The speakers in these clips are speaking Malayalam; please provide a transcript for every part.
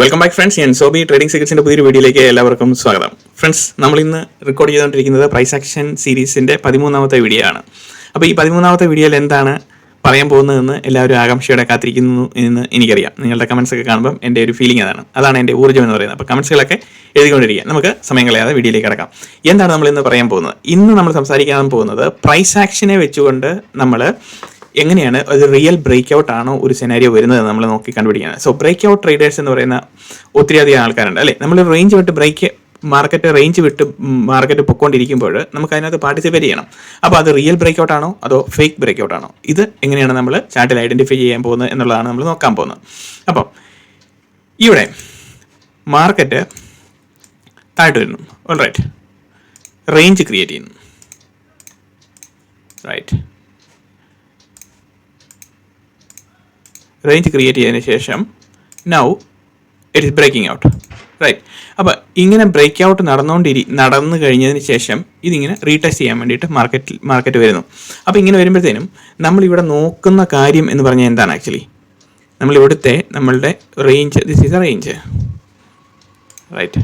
വെൽക്കം ബാക്ക് ഫ്രണ്ട്സ് ഞാൻ സോബി. ട്രേഡിംഗ് സീക്രട്സിന്റെ പുതിയൊരു വീഡിയോയിലേക്ക് എല്ലാവർക്കും സ്വാഗതം. ഫ്രണ്ട്സ് നമ്മൾ ഇന്ന് റെക്കോർഡ് ചെയ്തുകൊണ്ടിരിക്കുന്നത് പ്രൈസ് ആക്ഷൻ സീരീസിന്റെ പതിമൂന്നാമത്തെ വീഡിയോ ആണ്. അപ്പോൾ ഈ പതിമൂന്നാമത്തെ വീഡിയോയിൽ എന്താണ് പറയാൻ പോകുന്നതെന്ന് എല്ലാവരും ആകാംക്ഷയോടെ കാത്തിരിക്കുന്നു എന്ന് എനിക്കറിയാം. നിങ്ങളുടെ കമന്റ്സ് ഒക്കെ കാണുമ്പോൾ എന്റെ ഒരു ഫീലിംഗ് അതാണ്. അതാണ് എന്റെ ഊർജം എന്ന് പറയുന്നത്. അപ്പോൾ കമൻസുകളൊക്കെ എഴുതിക്കൊണ്ടിരിക്കുക. നമുക്ക് സമയം കളയാതെ വീഡിയോയിലേക്ക് കിടക്കാം. എന്താണ് നമ്മൾ ഇന്ന് പറയാൻ പോകുന്നത്? ഇന്ന് നമ്മൾ സംസാരിക്കാൻ പോകുന്നത് പ്രൈസ് ആക്ഷനെ വെച്ചുകൊണ്ട് നമ്മൾ എങ്ങനെയാണ് ഒരു റിയൽ ബ്രേക്ക് ഔട്ട് ആണോ ഒരു സെനാരിയോ വരുന്നത് നമ്മൾ നോക്കി കണ്ടുപിടിക്കുന്നത്. സോ ബ്രേക്ക് ഔട്ട് ട്രേഡേഴ്സ് എന്ന് പറയുന്ന ഒത്തിരി അധികം ആൾക്കാരുണ്ട് അല്ലേ? നമ്മൾ റേഞ്ച് വിട്ട് ബ്രേക്ക് മാർക്കറ്റ് റേഞ്ച് വിട്ട് മാർക്കറ്റ് പൊക്കോണ്ടിരിക്കുമ്പോൾ നമുക്ക് അതിനകത്ത് പാർട്ടിസിപ്പേറ്റ് ചെയ്യണം. അപ്പോൾ അത് റിയൽ ബ്രേക്ക് ഔട്ട് ആണോ അതോ ഫേക്ക് ബ്രേക്ക് ഔട്ട് ആണോ? ഇത് എങ്ങനെയാണ് നമ്മൾ ചാർട്ടിൽ ഐഡന്റിഫൈ ചെയ്യാൻ പോകുന്നത് എന്നുള്ളതാണ് നമ്മൾ നോക്കാൻ പോകുന്നത്. അപ്പം ഇവിടെ മാർക്കറ്റ് താഴ്ത്തു വരുന്നു. ഓൾ റൈറ്റ് റേഞ്ച് ക്രിയേറ്റ് ചെയ്യുന്നു. റൈറ്റ് റേഞ്ച് ക്രിയേറ്റ് ചെയ്തതിന് ശേഷം now it is breaking out right അപ്പോൾ ഇങ്ങനെ ബ്രേക്ക് ഔട്ട് നടന്നുകൊണ്ടിരി നടന്നു കഴിഞ്ഞതിന് ശേഷം ഇതിങ്ങനെ റീടെസ്റ്റ് ചെയ്യാൻ വേണ്ടിയിട്ട് മാർക്കറ്റിൽ മാർക്കറ്റ് വരുന്നു. അപ്പോൾ ഇങ്ങനെ വരുമ്പോഴത്തേനും നമ്മളിവിടെ നോക്കുന്ന കാര്യം എന്ന് പറഞ്ഞാൽ എന്താണ് ആക്ച്വലി നമ്മൾ ഇവിടുത്തെ നമ്മളുടെ range this is a range right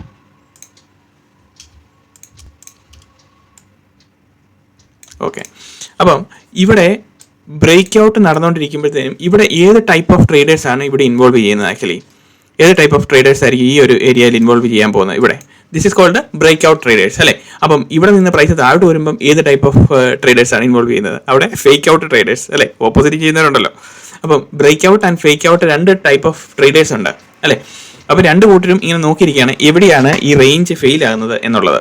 okay അപ്പം ഇവിടെ ബ്രേക്ക് ഔട്ട് നടന്നുകൊണ്ടിരിക്കുമ്പോഴത്തേനും ഇവിടെ ഏത് ടൈപ്പ് ഓഫ് ട്രേഡേഴ്സ് ആണ് ഇവിടെ ഇൻവോൾവ് ചെയ്യുന്നത് ആക്ച്വലി ഏത് ടൈപ്പ് ഓഫ് ട്രേഡേഴ്സ് ആയിരിക്കും ഈ ഒരു ഏരിയയിൽ ഇൻവോൾവ് ചെയ്യാൻ പോകുന്നത് ഇവിടെ? This is called break out traders അല്ലേ? അപ്പം ഇവിടെ നിന്ന് പ്രൈസ് താഴോട്ട് വരുമ്പം ഏത് ടൈപ്പ് ഓഫ് ട്രേഡേഴ്സ് ആണ് ഇൻവോൾവ് ചെയ്യുന്നത്? അവിടെ ഫേക്ക് ഔട്ട് ട്രേഡേഴ്സ് അല്ലേ? ഓപ്പോസിറ്റ് ചെയ്യുന്നവരുണ്ടല്ലോ. അപ്പം break out and fake out രണ്ട് ടൈപ്പ് ഓഫ് ട്രേഡേഴ്സ് ഉണ്ട് അല്ലേ? അപ്പം രണ്ട് കൂട്ടരും ഇങ്ങനെ നോക്കിയിരിക്കുകയാണ് എവിടെയാണ് ഈ റേഞ്ച് ഫെയിൽ ആകുന്നത് എന്നുള്ളത്.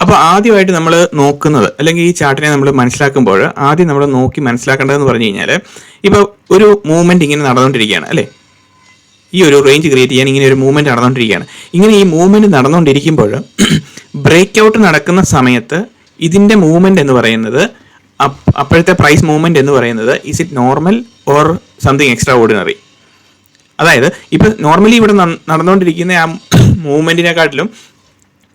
അപ്പോൾ ആദ്യമായിട്ട് നമ്മൾ നോക്കുന്നത് അല്ലെങ്കിൽ ഈ ചാർട്ടിനെ നമ്മൾ മനസ്സിലാക്കുമ്പോൾ ആദ്യം നമ്മൾ നോക്കി മനസ്സിലാക്കേണ്ടതെന്ന് പറഞ്ഞു കഴിഞ്ഞാൽ ഇപ്പൊ ഒരു മൂവ്മെന്റ് ഇങ്ങനെ നടന്നുകൊണ്ടിരിക്കുകയാണ് അല്ലേ? ഈ ഒരു റേഞ്ച് ക്രിയേറ്റ് ചെയ്യാൻ ഇങ്ങനെ ഒരു മൂവ്മെന്റ് നടന്നുകൊണ്ടിരിക്കുകയാണ് ഇങ്ങനെ ഈ മൂവ്മെന്റ് നടന്നുകൊണ്ടിരിക്കുമ്പോൾ ബ്രേക്ക് ഔട്ട് നടക്കുന്ന സമയത്ത് ഇതിന്റെ മൂവ്മെന്റ് എന്ന് പറയുന്നത് അപ്പോഴത്തെ പ്രൈസ് മൂവ്മെന്റ് എന്ന് പറയുന്നത് is it normal or something extraordinary അതായത് ഇപ്പൊ നോർമലി ഇവിടെ നടന്നുകൊണ്ടിരിക്കുന്ന ആ മൂവ്മെന്റിനെക്കാട്ടിലും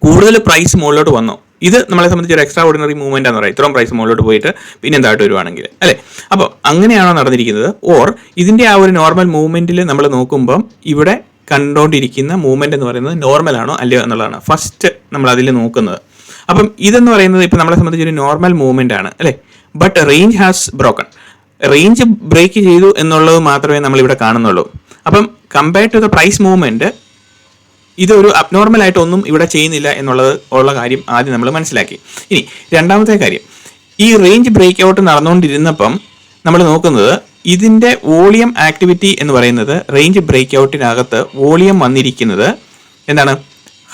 കൂടുതൽ പ്രൈസ് മുകളിലോട്ട് വന്നു. ഇത് നമ്മളെ സംബന്ധിച്ച് ഒരു എക്സ്ട്രാ ഓർഡിനറി മൂവ്മെന്റ് എന്ന് പറയാം. ഇത്രയും പ്രൈസ് മുകളിലോട്ട് പോയിട്ട് പിന്നെ എന്തായിട്ട് വരുവാണെങ്കിൽ അല്ലേ? അപ്പോൾ അങ്ങനെയാണോ നടന്നിരിക്കുന്നത്? ഓർ ഇതിന്റെ ആ ഒരു നോർമൽ മൂവ്മെന്റിൽ നമ്മൾ നോക്കുമ്പം ഇവിടെ കണ്ടുകൊണ്ടിരിക്കുന്ന മൂവ്മെന്റ് എന്ന് പറയുന്നത് നോർമൽ ആണോ അല്ലയോ എന്നുള്ളതാണ് ഫസ്റ്റ് നമ്മൾ അതിൽ നോക്കുന്നത്. അപ്പം ഇതെന്ന് പറയുന്നത് ഇപ്പം നമ്മളെ സംബന്ധിച്ച് ഒരു നോർമൽ മൂവ്മെന്റ് ആണ് അല്ലേ? But range has broken range break ചെയ്തു എന്നുള്ളത് മാത്രമേ നമ്മൾ ഇവിടെ കാണുന്നുള്ളൂ. അപ്പം compared to the price movement ഇതൊരു അബ്നോർമൽ ആയിട്ട് ഒന്നും ഇവിടെ ചെയ്യുന്നില്ല എന്നുള്ളത് ഉള്ള കാര്യം ആദ്യം നമ്മൾ മനസ്സിലാക്കി. ഇനി രണ്ടാമത്തെ കാര്യം. ഈ റേഞ്ച് ബ്രേക്ക് ഔട്ട് നടന്നുകൊണ്ടിരുന്നപ്പം നമ്മൾ നോക്കുന്നത് ഇതിന്റെ വോളിയം ആക്ടിവിറ്റി എന്ന് പറയുന്നത് റേഞ്ച് ബ്രേക്ക് ഔട്ടിനകത്ത് വോളിയം വന്നിരിക്കുന്നത് എന്താണ്?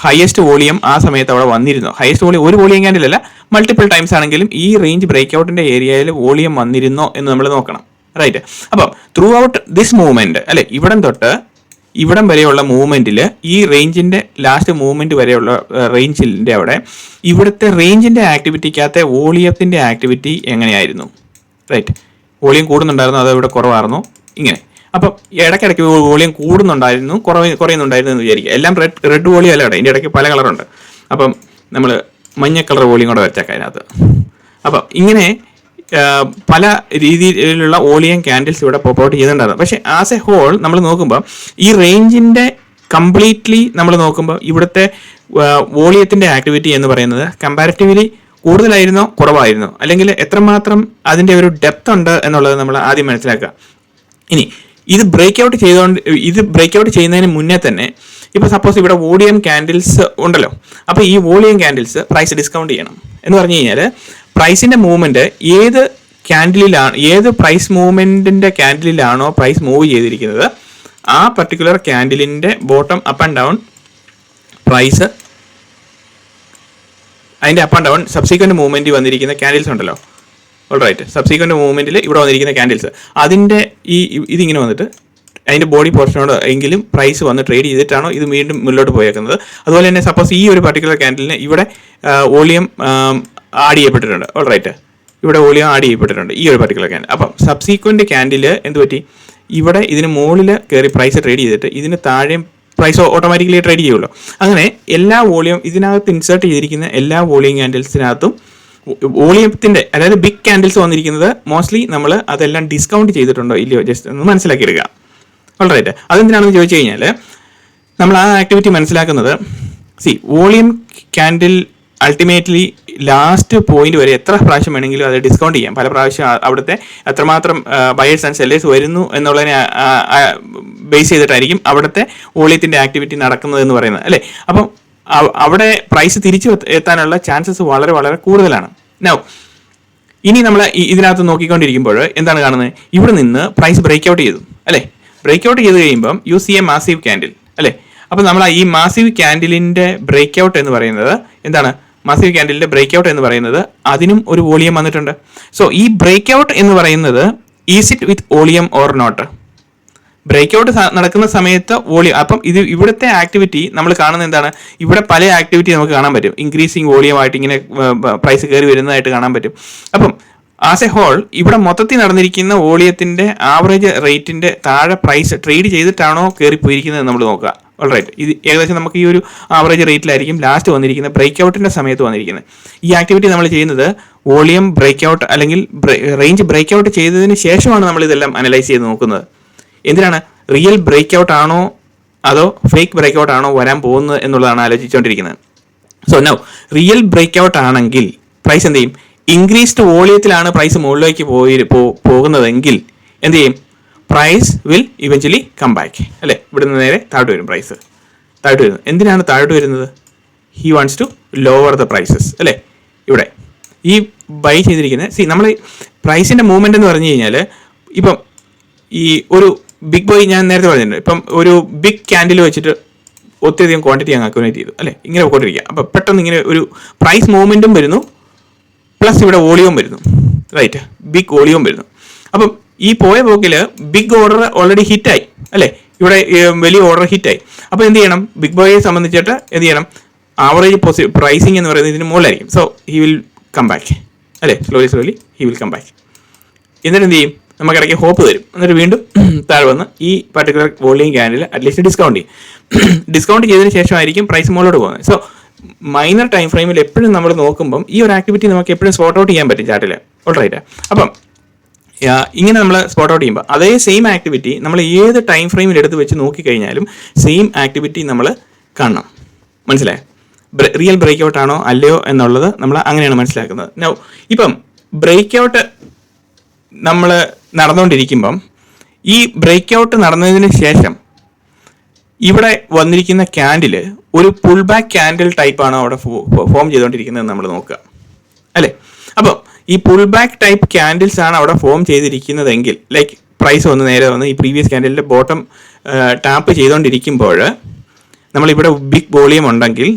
ഹയസ്റ്റ് വോളിയം ആ സമയത്ത് അവിടെ വന്നിരുന്നു. ഹയസ്റ്റ് വോളിയം ഒരു വോളിയം ക്യാൻഡിലല്ല മൾട്ടിപ്പിൾ ടൈംസ് ആണെങ്കിലും ഈ റേഞ്ച് ബ്രേക്ക് ഔട്ടിന്റെ ഏരിയയിൽ വോളിയം വന്നിരുന്നോ എന്ന് നമ്മൾ നോക്കണം. റൈറ്റ് അപ്പം ത്രൂ ഔട്ട് ദിസ് മൂവ്മെന്റ് അല്ലെ ഇവിടം തൊട്ട് ഇവിടം വരെയുള്ള മൂവ്മെന്റിൽ ഈ റേഞ്ചിന്റെ ലാസ്റ്റ് മൂവ്മെന്റ് വരെയുള്ള റേഞ്ചിന്റെ അവിടെ ഇവിടുത്തെ റേഞ്ചിന്റെ ആക്ടിവിറ്റിക്കകത്തെ വോളിയത്തിന്റെ ആക്ടിവിറ്റി എങ്ങനെയായിരുന്നു? റൈറ്റ് വോളിയം കൂടുന്നുണ്ടായിരുന്നു അതോ ഇവിടെ കുറവായിരുന്നു. ഇങ്ങനെ. അപ്പം ഇടയ്ക്കിടയ്ക്ക് വോളിയം കൂടുന്നുണ്ടായിരുന്നു കുറവ് കുറയുന്നുണ്ടായിരുന്നു എന്ന് വിചാരിക്കുക. എല്ലാം റെഡ് റെഡ് വോളിയം അല്ല ഇവിടെ ഇതിന്റെ ഇടയ്ക്ക് പല കളറുണ്ട് അപ്പം നമ്മൾ മഞ്ഞ കളർ വോളിയം കൂടെ വെച്ചേക്കാം അതിനകത്ത്. അപ്പം ഇങ്ങനെ പല രീതിയിലുള്ള ഓളിയൻ ക്യാൻഡിൽസ് ഇവിടെ പോപ്പ് ഔട്ട് ചെയ്തിട്ടുണ്ടായിരുന്നു പക്ഷേ ആസ് എ ഹോൾ നമ്മൾ നോക്കുമ്പോൾ ഈ റേഞ്ചിന്റെ കംപ്ലീറ്റ്ലി നമ്മൾ നോക്കുമ്പോൾ ഇവിടുത്തെ വോളിയത്തിന്റെ ആക്ടിവിറ്റി എന്ന് പറയുന്നത് കമ്പാരിറ്റീവ്ലി കൂടുതലായിരുന്നോ കുറവായിരുന്നോ? അല്ലെങ്കിൽ എത്രമാത്രം അതിന്റെ ഒരു ഡെപ്ത് ഉണ്ട് എന്നുള്ളത് നമ്മൾ ആദ്യം മനസ്സിലാക്കുക. ഇനി ഇത് ബ്രേക്ക് ഔട്ട് ചെയ്തുകൊണ്ട് ഇത് ബ്രേക്ക് ഔട്ട് ചെയ്യുന്നതിന് മുന്നേ തന്നെ ഇപ്പൊ സപ്പോസ് ഇവിടെ വോളിയം ക്യാൻഡിൽസ് ഉണ്ടല്ലോ. അപ്പോൾ ഈ വോളിയം ക്യാൻഡിൽസ് പ്രൈസ് ഡിസ്കൗണ്ട് ചെയ്യണം. എന്ന് പറഞ്ഞു കഴിഞ്ഞാൽ പ്രൈസിന്റെ മൂവ്മെന്റ് ഏത് ക്യാൻഡിലാണ് ഏത് പ്രൈസ് മൂവ്മെന്റിന്റെ ക്യാൻഡിലാണോ പ്രൈസ് മൂവ് ചെയ്തിരിക്കുന്നത് ആ particular ക്യാൻഡിലിന്റെ bottom up and down price അതിന്റെ up and down subsequent movement വന്നിരിക്കുന്ന ക്യാൻഡിൽസ് ഉണ്ടല്ലോ. ഓൾറൈറ്റ് സബ്സീക്വന്റ് മൂവ്മെന്റിൽ ഇവിടെ വന്നിരിക്കുന്ന ക്യാൻഡിൽസ് അതിന്റെ ഈ ഇതിങ്ങനെ വന്നിട്ട് അതിന്റെ ബോഡി പോർഷനോട് എങ്കിലും പ്രൈസ് വന്ന് ട്രേഡ് ചെയ്തിട്ടാണോ ഇത് വീണ്ടും മുന്നോട്ട് പോയേക്കുന്നത്. അതുപോലെ തന്നെ സപ്പോസ് ഈ ഒരു പർട്ടിക്കുലർ ക്യാൻഡലിന് ഇവിടെ വോളിയം ആഡ് ചെയ്യപ്പെട്ടിട്ടുണ്ട്. ഓൾറൈറ്റ് ഇവിടെ വോളിയം ആഡ് ചെയ്യപ്പെട്ടിട്ടുണ്ട് ഈ ഒരു പർട്ടിക്കുലർ ക്യാൻഡിൽ അപ്പം സബ്സീക്വന്റ് ക്യാൻഡിൽ എന്ത് പറ്റി? ഇവിടെ ഇതിന് മുകളിൽ കയറി പ്രൈസ് ട്രേഡ് ചെയ്തിട്ട് ഇതിന് താഴെയും പ്രൈസ് ഓട്ടോമാറ്റിക്കലി ട്രേഡ് ചെയ്യുമല്ലോ. അങ്ങനെ എല്ലാ വോളിയം ഇതിനകത്ത് ഇൻസേർട്ട് ചെയ്തിരിക്കുന്ന എല്ലാ വോളിയം ക്യാൻഡിൽസിനകത്തും വോളിയത്തിന്റെ അതായത് ബിഗ് ക്യാൻഡിൽസ് വന്നിരിക്കുന്നത് മോസ്റ്റ്ലി നമ്മൾ അതെല്ലാം ഡിസ്കൗണ്ട് ചെയ്തിട്ടുണ്ടോ ഇല്ലയോ? ജസ്റ്റ് ഒന്ന് മനസ്സിലാക്കിയെടുക്കുക. റൈറ്റ് അതെന്തിനാണെന്ന് ചോദിച്ചു കഴിഞ്ഞാൽ നമ്മൾ ആ ആക്ടിവിറ്റി മനസ്സിലാക്കുന്നത് see volume candle ultimately last point വരെ എത്ര പ്രാവശ്യം വേണമെങ്കിലും അത് ഡിസ്കൗണ്ട് ചെയ്യാം. പല പ്രാവശ്യം അവിടുത്തെ എത്രമാത്രം ബയേഴ്സ് ആൻഡ് സെല്ലേഴ്സ് വരുന്നു എന്നുള്ളതിനെ ബേസ് ചെയ്തിട്ടായിരിക്കും അവിടുത്തെ വോളിയത്തിന്റെ ആക്ടിവിറ്റി നടക്കുന്നത് എന്ന് പറയുന്നത് അല്ലേ? അപ്പം അവിടെ പ്രൈസ് തിരിച്ചു എത്താനുള്ള ചാൻസസ് വളരെ വളരെ കൂടുതലാണ്. നോ ഇനി നമ്മൾ ഇതിനകത്ത് നോക്കിക്കൊണ്ടിരിക്കുമ്പോൾ എന്താണ് കാണുന്നത്? ഇവിടെ നിന്ന് പ്രൈസ് ബ്രേക്ക് ഔട്ട് ചെയ്തു അല്ലേ? ബ്രേക്ക് ഔട്ട് ചെയ്ത് കഴിയുമ്പം you see a massive candle അല്ലേ? അപ്പം നമ്മൾ ഈ മാസീവ് ക്യാൻഡിലിന്റെ ബ്രേക്ക് ഔട്ട് എന്ന് പറയുന്നത് എന്താണ്? മാസീവ് ക്യാൻഡിലിന്റെ ബ്രേക്ക് ഔട്ട് എന്ന് പറയുന്നത് അതിനും ഒരു വോളിയം വന്നിട്ടുണ്ട്. സോ ഈ ബ്രേക്ക് ഔട്ട് എന്ന് പറയുന്നത് is it with volume or not break out നടക്കുന്ന സമയത്ത് വോളിയം അപ്പം ഇത് ഇവിടുത്തെ ആക്ടിവിറ്റി നമ്മൾ കാണുന്നത് എന്താണ്? ഇവിടെ പല ആക്ടിവിറ്റി നമുക്ക് കാണാൻ പറ്റും. ഇൻക്രീസിങ് വോളിയം ആയിട്ട് ഇങ്ങനെ പ്രൈസ് കയറി വരുന്നതായിട്ട് കാണാൻ പറ്റും. അപ്പം ആസ് എ ഹോൾ ഇവിടെ മൊത്തത്തിൽ നടന്നിരിക്കുന്ന വോളിയത്തിന്റെ ആവറേജ് റേറ്റിന്റെ താഴെ പ്രൈസ് ട്രേഡ് ചെയ്തിട്ടാണോ കയറി പോയിരിക്കുന്നത് നമ്മൾ നോക്കുക. ഓൾറൈറ്റ് ഇത് ഏകദേശം നമുക്ക് ഈ ഒരു ആവറേജ് റേറ്റിലായിരിക്കും ലാസ്റ്റ് വന്നിരിക്കുന്ന ബ്രേക്ക് ഔട്ടിന്റെ സമയത്ത് വന്നിരിക്കുന്നത്. ഈ ആക്ടിവിറ്റി നമ്മൾ ചെയ്യുന്നത് വോളിയം ബ്രേക്ക് ഔട്ട് അല്ലെങ്കിൽ റേഞ്ച് ബ്രേക്ക് ഔട്ട് ചെയ്തതിന് ശേഷമാണ് നമ്മൾ ഇതെല്ലാം അനലൈസ് ചെയ്ത് നോക്കുന്നത്. എന്തിനാണ്? റിയൽ ബ്രേക്ക് ഔട്ട് ആണോ അതോ ഫേക്ക് ബ്രേക്ക് ഔട്ട് ആണോ വരാൻ പോകുന്നത് എന്നുള്ളതാണ് ആലോചിച്ചുകൊണ്ടിരിക്കുന്നത്. So no real break out ആണെങ്കിൽ പ്രൈസ് എന്ത് ചെയ്യും? ഇൻക്രീസ്ഡ് വോളിയത്തിലാണ് പ്രൈസ് മുകളിലേക്ക് പോയി പോകുന്നതെങ്കിൽ എന്ത് ചെയ്യും? Price will eventually come back അല്ലേ? ഇവിടെ നിന്ന് നേരെ താഴോട്ട് വരും പ്രൈസ് താഴോട്ട് വരുന്നത് എന്തിനാണ് താഴോട്ട് വരുന്നത്? He wants to lower the prices അല്ലേ? ഇവിടെ. ഈ ബൈ ചെയ്തിരിക്കുന്ന സി നമ്മൾ പ്രൈസിന്റെ മൂവ്മെന്റ് എന്ന് പറഞ്ഞു കഴിഞ്ഞാൽ ഇപ്പം ഈ ഒരു ബിഗ് ബോയ് ഞാൻ നേരത്തെ പറഞ്ഞിട്ടുണ്ട്. ഇപ്പം ഒരു ബിഗ് ക്യാൻഡിൽ വെച്ചിട്ട് ഒത്തിരിയധികം ക്വാണ്ടിറ്റി അങ്ങ് അക്യുമുലേറ്റ് ചെയ്തു. അല്ലേ? ഇങ്ങനെ പോയിക്കൊണ്ടിരിക്കുക. അപ്പം പെട്ടെന്ന് ഇങ്ങനെ ഒരു പ്രൈസ് മൂവ്മെന്റും വരുന്നു. പ്ലസ് ഇവിടെ വോളിയൂം വരുന്നു. റൈറ്റ് ബിഗ് വോളിയൂം വരുന്നു. അപ്പം ഈ പോയ പോക്കിൽ ബിഗ് ഓർഡർ ഓൾറെഡി ഹിറ്റായി അല്ലേ? ഇവിടെ വലിയ ഓർഡർ ഹിറ്റായി അപ്പോൾ എന്ത് ചെയ്യണം? ബിഗ് ബോയെ സംബന്ധിച്ചിട്ട് എന്ത് ചെയ്യണം? ആവറേജ് പോസി പ്രൈസിങ് എന്ന് പറയുന്നത് ഇതിന് മുകളിലായിരിക്കും. So he will come back അല്ലേ? Slowly slowly he will come back എന്നിട്ട് എന്ത് ചെയ്യും? നമുക്ക് ഇടയ്ക്ക് ഹോപ്പ് തരും. എന്നിട്ട് വീണ്ടും താഴെ വന്ന് ഈ particular volume candle at least discount ചെയ്യും. ഡിസ്കൗണ്ട് ചെയ്തതിന് ശേഷമായിരിക്കും പ്രൈസ് മുകളിലോട്ട് പോകുന്നത്. സോ മൈനർ ടൈം ഫ്രെയിമിൽ എപ്പോഴും നമ്മൾ നോക്കുമ്പം ഈ ഒരു ആക്ടിവിറ്റി നമുക്ക് എപ്പോഴും സ്പോട്ട് ഔട്ട് ചെയ്യാൻ പറ്റും ചാർട്ടിൽ ഓൾറൈറ്റ് അപ്പം ഇങ്ങനെ നമ്മൾ സ്പോട്ട് ഔട്ട് ചെയ്യുമ്പോൾ അതേ സെയിം ആക്ടിവിറ്റി നമ്മൾ ഏത് ടൈം ഫ്രെയിമിൽ എടുത്ത് വെച്ച് നോക്കിക്കഴിഞ്ഞാലും സെയിം ആക്ടിവിറ്റി നമ്മൾ കാണണം. മനസ്സിലായോ? റിയൽ ബ്രേക്ക് ഔട്ട് ആണോ അല്ലയോ എന്നുള്ളത് നമ്മൾ അങ്ങനെയാണ് മനസ്സിലാക്കുന്നത്. നൗ ഇപ്പം ബ്രേക്ക് ഔട്ട് നമ്മൾ നടന്നുകൊണ്ടിരിക്കുമ്പം ഈ ബ്രേക്ക് ഔട്ട് നടന്നതിന് ശേഷം ഇവിടെ വന്നിരിക്കുന്ന ക്യാൻഡിൽ ഒരു പുൾ ബാക്ക് ക്യാൻഡിൽ ടൈപ്പാണ് അവിടെ ഫോം ചെയ്തുകൊണ്ടിരിക്കുന്നത് നമ്മൾ നോക്കുക. അല്ലേ? അപ്പം ഈ പുൾ ബാക്ക് ടൈപ്പ് ക്യാൻഡിൽസ് ആണ് അവിടെ ഫോം ചെയ്തിരിക്കുന്നതെങ്കിൽ ലൈക്ക് പ്രൈസ് ഒന്ന് നേരെ വന്ന് ഈ പ്രീവിയസ് ക്യാൻഡിലിന്റെ ബോട്ടം ടാപ്പ് ചെയ്തുകൊണ്ടിരിക്കുമ്പോൾ നമ്മളിവിടെ ബിഗ് വോളിയം ഉണ്ടെങ്കിൽ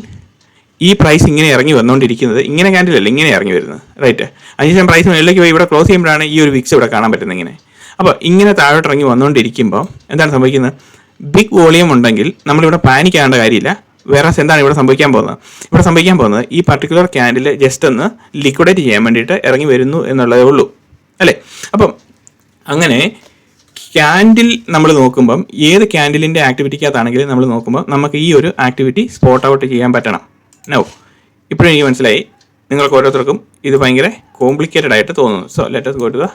ഈ പ്രൈസ് ഇങ്ങനെ ഇറങ്ങി വന്നുകൊണ്ടിരിക്കുന്നത് ഇങ്ങനെ ക്യാൻഡിൽ അല്ല ഇങ്ങനെ ഇറങ്ങി വരുന്നത് റൈറ്റ് അതിനുശേഷം പ്രൈസ് മുകളിലേക്ക് പോയി ഇവിടെ ക്ലോസ് ചെയ്യുമ്പോഴാണ് ഈ ഒരു വിക്സ് ഇവിടെ കാണാൻ പറ്റുന്നത് ഇങ്ങനെ. അപ്പോൾ ഇങ്ങനെ താഴോട്ട് ഇറങ്ങി വന്നുകൊണ്ടിരിക്കുമ്പോൾ എന്താണ് സംഭവിക്കുന്നത്? ബിഗ് വോളിയം ഉണ്ടെങ്കിൽ നമ്മളിവിടെ പാനിക് ആവേണ്ട കാര്യമില്ല. വേറെ എന്താണ് ഇവിടെ സംഭവിക്കാൻ പോകുന്നത്. ഇവിടെ സംഭവിക്കാൻ പോകുന്നത് ഈ പർട്ടിക്കുലർ ക്യാൻഡിൽ ജസ്റ്റ് ഒന്ന് ലിക്വിഡേറ്റ് ചെയ്യാൻ വേണ്ടിയിട്ട് ഇറങ്ങി വരുന്നു എന്നുള്ളതേ ഉള്ളൂ. അല്ലേ? അപ്പം അങ്ങനെ ക്യാൻഡിൽ നമ്മൾ നോക്കുമ്പം ഏത് ക്യാൻഡിലിന്റെ ആക്ടിവിറ്റിക്കകത്താണെങ്കിലും നമ്മൾ നോക്കുമ്പോൾ നമുക്ക് ഈ ഒരു ആക്ടിവിറ്റി സ്പോട്ട് ഔട്ട് ചെയ്യാൻ പറ്റണം. നോ ഇപ്പോഴും എനിക്ക് മനസ്സിലായി. നിങ്ങൾക്ക് ഓരോരുത്തർക്കും ഇത് ഭയങ്കര കോംപ്ലിക്കേറ്റഡ് ആയിട്ട് തോന്നുന്നു. So let's go to the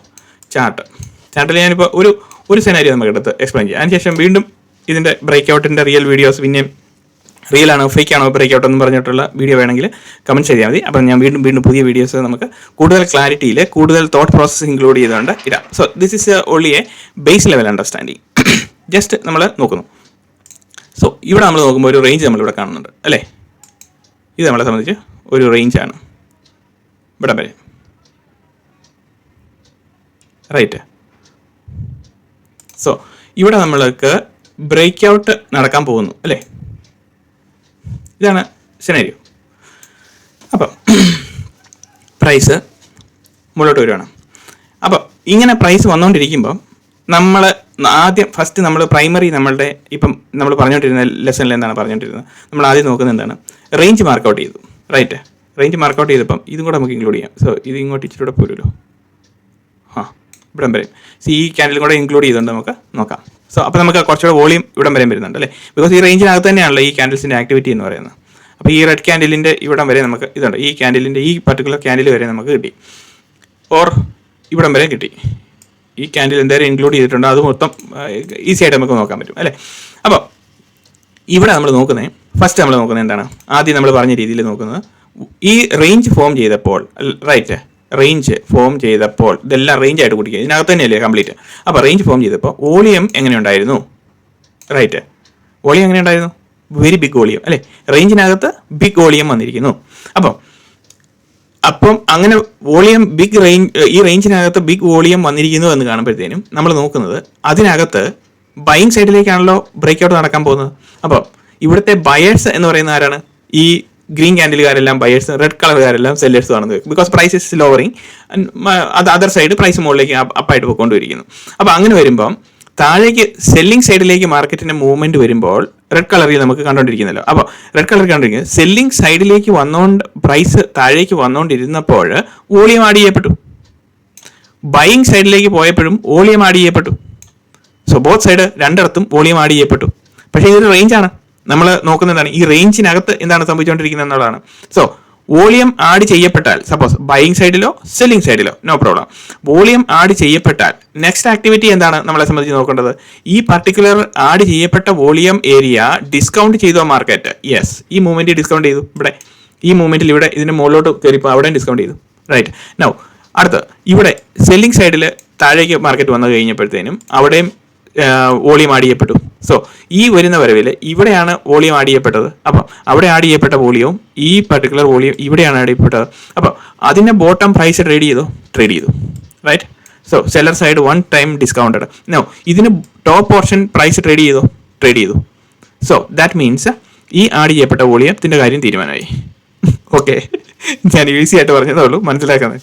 chart ചാർട്ടിൽ ഞാനിപ്പോൾ ഒരു ഒരു സെനാരിയോ നമുക്ക് എടുത്ത് എക്സ്പ്ലെയിൻ ചെയ്യാം. അതിനുശേഷം വീണ്ടും ഇതിന്റെ ബ്രേക്ക് ഔട്ടിന്റെ റിയൽ വീഡിയോസ് പിന്നെ റിയൽ ആണോ ഫേക്ക് ആണോ ബ്രേക്ക് ഔട്ട് എന്ന് പറഞ്ഞിട്ടുള്ള വീഡിയോ വേണമെങ്കിൽ കമന്റ് ചെയ്താൽ മതി. അപ്പം ഞാൻ വീണ്ടും വീണ്ടും പുതിയ വീഡിയോസ് നമുക്ക് കൂടുതൽ ക്ലാരിറ്റിയിൽ കൂടുതൽ തോട്ട് പ്രോസസ്സ് ഇൻക്ലൂഡ് ചെയ്തുകൊണ്ട് ഇടാം. So this is only a base level understanding just നമ്മൾ നോക്കുന്നു. സോ ഇവിടെ നമ്മൾ നോക്കുമ്പോൾ ഒരു റേഞ്ച് നമ്മളിവിടെ കാണുന്നുണ്ട് അല്ലേ? ഇത് നമ്മളെ സംബന്ധിച്ച് ഒരു റേഞ്ചാണ് ഇവിടെ വരെ. റൈറ്റ് സോ ഇവിടെ നമ്മൾക്ക് ബ്രേക്ക് ഔട്ട് നടക്കാൻ പോകുന്നു അല്ലേ? ഇതാണ് സിനാരിയോ അപ്പം പ്രൈസ് മുന്നോട്ട് വരുവാണ് അപ്പം ഇങ്ങനെ പ്രൈസ് വന്നുകൊണ്ടിരിക്കുമ്പം നമ്മൾ ആദ്യം ഫസ്റ്റ് നമ്മൾ പ്രൈമറി നമ്മളുടെ ഇപ്പം നമ്മൾ പറഞ്ഞുകൊണ്ടിരുന്ന ലെസണിൽ എന്താണ് പറഞ്ഞുകൊണ്ടിരുന്നത് നമ്മൾ ആദ്യം നോക്കുന്നത് എന്താണ്? റേഞ്ച് മാർക്കൗട്ട് ചെയ്തു റൈറ്റ് റേഞ്ച് മാർക്കൗട്ട് ചെയ്തപ്പം ഇതും കൂടെ നമുക്ക് ഇൻക്ലൂഡ് ചെയ്യാം. സോ ഇത് ഇങ്ങോട്ട് ഇച്ചിരി കൂടെ പോരുമല്ലോ. ആ ഇവിടം വരെ. സി ഈ ക്യാൻഡിലും കൂടെ ഇൻക്ലൂഡ് ചെയ്തുകൊണ്ട് നമുക്ക് നോക്കാം. സോ അപ്പോൾ നമുക്ക് കുറച്ചുകൂടെ വോളിയം ഇവിടം വരെ വരുന്നുണ്ട് അല്ലേ? ബിക്കോസ് ഈ റേഞ്ചിനകത്ത് തന്നെയാണല്ലോ ഈ ക്യാൻഡിൽസിന്റെ ആക്ടിവിറ്റി എന്ന് പറയുന്നത്. അപ്പോൾ ഈ റെഡ് ക്യാൻഡിലിന്റെ ഇവിടം വരെ നമുക്ക് ഇതുണ്ട്. ഈ ക്യാൻഡിലിന്റെ ഈ പർട്ടിക്കുലർ ക്യാൻഡിൽ വരെ നമുക്ക് കിട്ടി. ഓർ ഇവിടം വരെ കിട്ടി. ഈ ക്യാൻഡിൽ എന്തായാലും ഇൻക്ലൂഡ് ചെയ്തിട്ടുണ്ട്. അത് മൊത്തം ഈസി ആയിട്ട് നമുക്ക് നോക്കാൻ പറ്റും അല്ലേ? അപ്പോൾ ഇവിടെ നമ്മൾ നോക്കുന്നത് ഫസ്റ്റ് നമ്മൾ നോക്കുന്നത് എന്താണ്? ആദ്യം നമ്മൾ പറഞ്ഞ രീതിയിൽ നോക്കുന്നത്. ഈ റേഞ്ച് ഫോം ചെയ്തപ്പോൾ റൈറ്റ് റേഞ്ച് ഫോം ചെയ്തപ്പോൾ ഇതെല്ലാം റേഞ്ച് ആയിട്ട് കുടിക്കുക ഇതിനകത്ത് തന്നെയല്ലേ കംപ്ലീറ്റ് അപ്പോൾ റേഞ്ച് ഫോം ചെയ്തപ്പോൾ വോളിയം എങ്ങനെയുണ്ടായിരുന്നു റൈറ്റ് വോളിയം എങ്ങനെയുണ്ടായിരുന്നു വെരി ബിഗ് വോളിയം. അല്ലേ? റേഞ്ചിനകത്ത് ബിഗ് വോളിയം വന്നിരിക്കുന്നു. അപ്പം അപ്പം അങ്ങനെ വോളിയം ബിഗ് റേഞ്ച് ഈ റേഞ്ചിനകത്ത് ബിഗ് വോളിയം വന്നിരിക്കുന്നു എന്ന് കാണുമ്പോഴത്തേനും നമ്മൾ നോക്കുന്നത് അതിനകത്ത് ബൈങ് സൈഡിലേക്കാണല്ലോ ബ്രേക്ക് ഔട്ട് നടക്കാൻ പോകുന്നത്. അപ്പം ഇവിടുത്തെ ബയേഴ്സ് എന്ന് പറയുന്ന ആരാണ്? ഈ ഗ്രീൻ ക്യാൻഡിലുകാരെല്ലാം ബയേഴ്സ് റെഡ് കളറുകാരെല്ലാം സെല്ലേഴ്സ് ആണെന്ന് ബിക്കോസ് പ്രൈസ് ഇസ് ലോവറിങ് അത് അതർ സൈഡ് പ്രൈസ് മുകളിലേക്ക് അപ്പായിട്ട് പോയിക്കൊണ്ടിരിക്കുന്നു. അപ്പോൾ അങ്ങനെ വരുമ്പം താഴേക്ക് സെല്ലിംഗ് സൈഡിലേക്ക് മാർക്കറ്റിന്റെ മൂവ്മെന്റ് വരുമ്പോൾ റെഡ് കളറിൽ നമുക്ക് കണ്ടുകൊണ്ടിരിക്കുന്നല്ലോ അപ്പോൾ റെഡ് കളർ കണ്ടിരിക്കുന്നത് സെല്ലിംഗ് സൈഡിലേക്ക് വന്നുകൊണ്ട് പ്രൈസ് താഴേക്ക് വന്നുകൊണ്ടിരുന്നപ്പോൾ വോളിയം ആഡ് ചെയ്യപ്പെട്ടു. ബൈയിങ് സൈഡിലേക്ക് പോയപ്പോഴും വോളിയം ആഡ് ചെയ്യപ്പെട്ടു. സോ ബോത്ത് സൈഡ് രണ്ടിടത്തും വോളിയം ആഡ് ചെയ്യപ്പെട്ടു. പക്ഷേ ഇതൊരു റേഞ്ചാണ് നമ്മൾ നോക്കുന്നതാണ് ഈ റേഞ്ചിനകത്ത് എന്താണ് സംഭവിച്ചുകൊണ്ടിരിക്കുന്നത് എന്നുള്ളതാണ്. സോ വോളിയം ആഡ് ചെയ്യപ്പെട്ടാൽ സപ്പോസ് ബൈയിങ് സൈഡിലോ സെല്ലിംഗ് സൈഡിലോ നോ പ്രോബ്ലം വോളിയം ആഡ് ചെയ്യപ്പെട്ടാൽ നെക്സ്റ്റ് ആക്ടിവിറ്റി എന്താണ് നമ്മളെ സംബന്ധിച്ച് നോക്കേണ്ടത്? ഈ പർട്ടിക്കുലർ ആഡ് ചെയ്യപ്പെട്ട വോളിയം ഏരിയ ഡിസ്കൗണ്ട് ചെയ്തോ മാർക്കറ്റ് യെസ് ഈ മൂവ്മെന്റ് ഡിസ്കൗണ്ട് ചെയ്തു. ഇവിടെ. ഈ മൂവ്മെന്റിൽ ഇവിടെ ഇതിന്റെ മുകളിലോട്ട് കയറിയപ്പോൾ അവിടെയും ഡിസ്കൗണ്ട് ചെയ്തു. റൈറ്റ് നൗ അടുത്ത്. ഇവിടെ സെല്ലിംഗ് സൈഡിൽ താഴേക്ക് മാർക്കറ്റ് വന്നു കഴിഞ്ഞപ്പോഴത്തേനും അവിടെയും വോളിയം ആഡ് ചെയ്യപ്പെട്ടു. സോ ഈ വരുന്ന വരവിൽ ഇവിടെയാണ് വോളിയം ആഡ് ചെയ്യപ്പെട്ടത്. അപ്പം അവിടെ ആഡ് ചെയ്യപ്പെട്ട വോളിയവും ഈ പർട്ടിക്കുലർ വോളിയം ഇവിടെയാണ് ആഡ് ചെയ്യപ്പെട്ടത്. അപ്പം അതിന്റെ ബോട്ടം പ്രൈസ് ട്രേഡ് ചെയ്തു. ട്രേഡ് ചെയ്തു. Right so seller side one time discounted no ഇതിന് ടോപ്പ് പോർഷൻ പ്രൈസ് ട്രേഡ് ചെയ്തു. ട്രേഡ് ചെയ്തു. സോ ദാറ്റ് മീൻസ് ഈ ആഡ് ചെയ്യപ്പെട്ട വോളിയത്തിന്റെ കാര്യം തീരുമാനമായി. ഓക്കെ ഞാൻ ഈസി ആയിട്ട് പറഞ്ഞതേ ഉള്ളൂ. മനസ്സിലാക്കുന്നത്?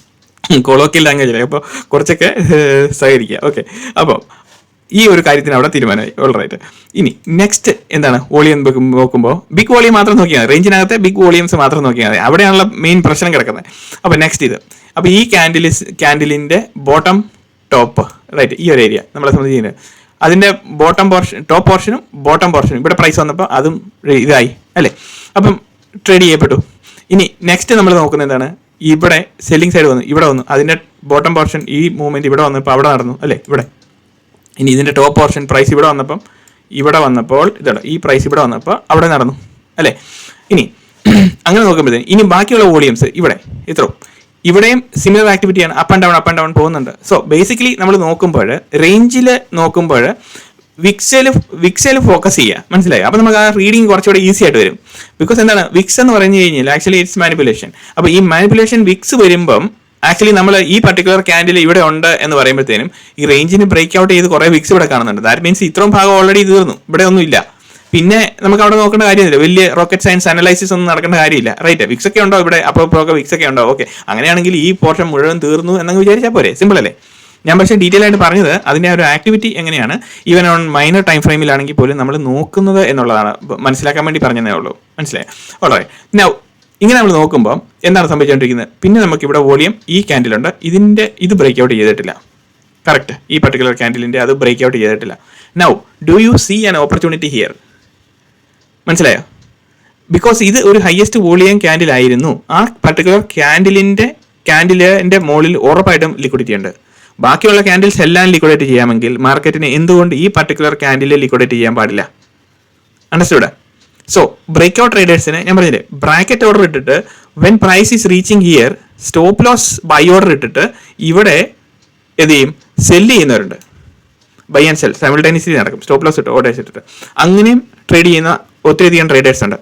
കൊളോക്കിയൽ ലാംഗ്വേജിലെ അപ്പോൾ കുറച്ചൊക്കെ സഹകരിക്കുക. ഓക്കെ അപ്പോൾ ഈ ഒരു കാര്യത്തിന് അവിടെ തീരുമാനമായി. ഓൾറൈറ്റ് ഇനി നെക്സ്റ്റ് എന്താണ്? വോളിയം നോക്കുമ്പോൾ ബിഗ് വോളിയം മാത്രം നോക്കിയാൽ മതി. റേഞ്ചിനകത്തെ ബിഗ് വോളിയംസ് മാത്രം നോക്കിയാൽ മതി. അവിടെയാണല്ലോ മെയിൻ പ്രശ്നം കിടക്കുന്നത്. അപ്പോൾ നെക്സ്റ്റ് ഇത്. അപ്പോൾ ഈ ക്യാൻഡിലിസ് ക്യാൻഡിലിന്റെ ബോട്ടം ടോപ്പ് റൈറ്റ് ഈ ഒരു ഏരിയ നമ്മളെ സംബന്ധിക്കുന്നത് അതിന്റെ ബോട്ടം പോർഷൻ ടോപ്പ് പോർഷനും ബോട്ടം പോർഷനും ഇവിടെ പ്രൈസ് വന്നപ്പോൾ അതും ഇതായി അല്ലേ? അപ്പം ട്രേഡ് ചെയ്യപ്പെട്ടു. ഇനി നെക്സ്റ്റ് നമ്മൾ നോക്കുന്നത് എന്താണ്? ഇവിടെ സെല്ലിംഗ് സൈഡ് വന്നു ഇവിടെ വന്നു. അതിന്റെ ബോട്ടം പോർഷൻ ഈ മൂവ്മെന്റ് ഇവിടെ വന്നപ്പോൾ അവിടെ നടന്നു അല്ലേ? ഇവിടെ. ഇനി ഇതിന്റെ ടോപ്പ് പോർഷൻ പ്രൈസ് ഇവിടെ വന്നപ്പം ഇവിടെ വന്നപ്പോൾ ഇതാണ് ഈ പ്രൈസ് ഇവിടെ വന്നപ്പോൾ അവിടെ നടന്നു അല്ലേ? ഇനി അങ്ങനെ നോക്കുമ്പോഴത്തേന് ഇനി ബാക്കിയുള്ള വോളിയംസ് ഇവിടെ ഇത്രയും. ഇവിടെയും similar ആക്ടിവിറ്റിയാണ് up and down up and down പോകുന്നുണ്ട്. സോ ബേസിക്കലി നമ്മൾ നോക്കുമ്പോൾ റേഞ്ചിൽ നോക്കുമ്പോൾ വിക്സൽ വിക്സൽ ഫോക്കസ് ചെയ്യുക മനസ്സിലായി? അപ്പോൾ നമുക്ക് ആ റീഡിങ് കുറച്ചുകൂടെ ഈസി ആയിട്ട് വരും. ബിക്കോസ് എന്താണ്? വിക്സ് എന്ന് പറഞ്ഞു കഴിഞ്ഞാൽ ആക്ച്വലി ഇറ്റ്സ് മാനിപ്പുലേഷൻ അപ്പോൾ ഈ മാനിപ്പുലേഷൻ വിക്സ് വരുമ്പം ആക്ച്വലി നമ്മൾ ഈ പർട്ടിക്കുലർ ക്യാൻഡിൽ ഇവിടെ ഉണ്ട് എന്ന് പറയുമ്പോഴത്തേനും ഈ റേഞ്ചിന് ബ്രേക്ക് ഔട്ട് ചെയ്ത് കുറേ വിക്സ് ഇവിടെ കാണുന്നുണ്ട്. ദാറ്റ് മീൻസ് ഇത്രയും ഭാഗം ഓൾറെഡി തീർന്നു. ഇവിടെ ഒന്നും ഇല്ല പിന്നെ നമുക്ക് അവിടെ നോക്കേണ്ട കാര്യമില്ല. വലിയ റോക്കറ്റ് സയൻസ് അനലൈസിസ് ഒന്നും നടക്കേണ്ട കാര്യമില്ല. റൈറ്റ് വിക്സ് ഒക്കെ ഉണ്ടോ ഇവിടെ? ഇപ്പോൾ വിക്സ് ഒക്കെ ഉണ്ടോ? ഓക്കെ അങ്ങനെയാണെങ്കിൽ ഈ പോർഷൻ മുഴുവൻ തീർന്നു എന്നങ്ങ് വിചാരിച്ചാൽ പോരെ. സിമ്പിൾ അല്ലേ? ഞാൻ പക്ഷേ ഡീറ്റെയിൽ ആയിട്ട് പറഞ്ഞത് അതിന്റെ ഒരു ആക്ടിവിറ്റി എങ്ങനെയാണ്? ഈവൻ ഓൺ മൈനർ ടൈം ഫ്രെയിമിലാണെങ്കിൽ പോലും നമ്മൾ നോക്കുന്നത് എന്നുള്ളതാണ്. മനസ്സിലാക്കാൻ വേണ്ടി പറഞ്ഞതേ ഉള്ളൂ. മനസ്സിലായി? ഓളേ നൗ ഇങ്ങനെ നമ്മൾ നോക്കുമ്പോൾ എന്താണ് സംഭവിച്ചുകൊണ്ടിരിക്കുന്നത്? പിന്നെ നമുക്ക് ഇവിടെ വോളിയം ഈ ക്യാൻഡിലുണ്ട് ഇതിന്റെ ഇത് ബ്രേക്ക് ഔട്ട് ചെയ്തിട്ടില്ല. കറക്റ്റ് ഈ പർട്ടിക്കുലർ ക്യാൻഡിലിന്റെ അത് ബ്രേക്ക് ഔട്ട് ചെയ്തിട്ടില്ല. Now do you see an opportunity here മനസ്സിലായോ? ബിക്കോസ് ഇത് ഒരു ഹയസ്റ്റ് വോളിയം ക്യാൻഡിൽ ആയിരുന്നു. ആ പർട്ടിക്കുലർ ക്യാൻഡിലിന്റെ ക്യാൻഡിലിന്റെ മുകളിൽ ഉറപ്പായിട്ടും ലിക്വിഡിറ്റി ഉണ്ട്. ബാക്കിയുള്ള ക്യാൻഡിൽസ് എല്ലാം ലിക്വിഡേറ്റ് ചെയ്യാമെങ്കിൽ മാർക്കറ്റിന് എന്തുകൊണ്ട് ഈ പർട്ടിക്കുലർ ക്യാൻഡിൽ ലിക്വിഡേറ്റ് ചെയ്യാൻ പാടില്ല? അണ്ടർസ്റ്റുഡ് സോ ബ്രേക്ക് ഔട്ട് ട്രേഡേഴ്സിന് ഞാൻ പറഞ്ഞില്ലേ ബ്രാക്കറ്റ് ഓർഡർ ഇട്ടിട്ട് when price is reaching here stop loss buy order ഇട്ടിട്ട് ഇവിടെ എന്ത് ചെയ്യും? സെല്ല് ചെയ്യുന്നവരുണ്ട്. ബൈ ആൻഡ് സെൽ സൈമിൾട്ടേനിയസ്ലി നടക്കും. സ്റ്റോപ്പ് ലോസ് ഇട്ട് ഓർഡേഴ്സ് ഇട്ടിട്ട്. അങ്ങനെയും ട്രേഡ് ചെയ്യുന്ന ഒത്തിരിയധികം ട്രേഡേഴ്സ് ഉണ്ട്.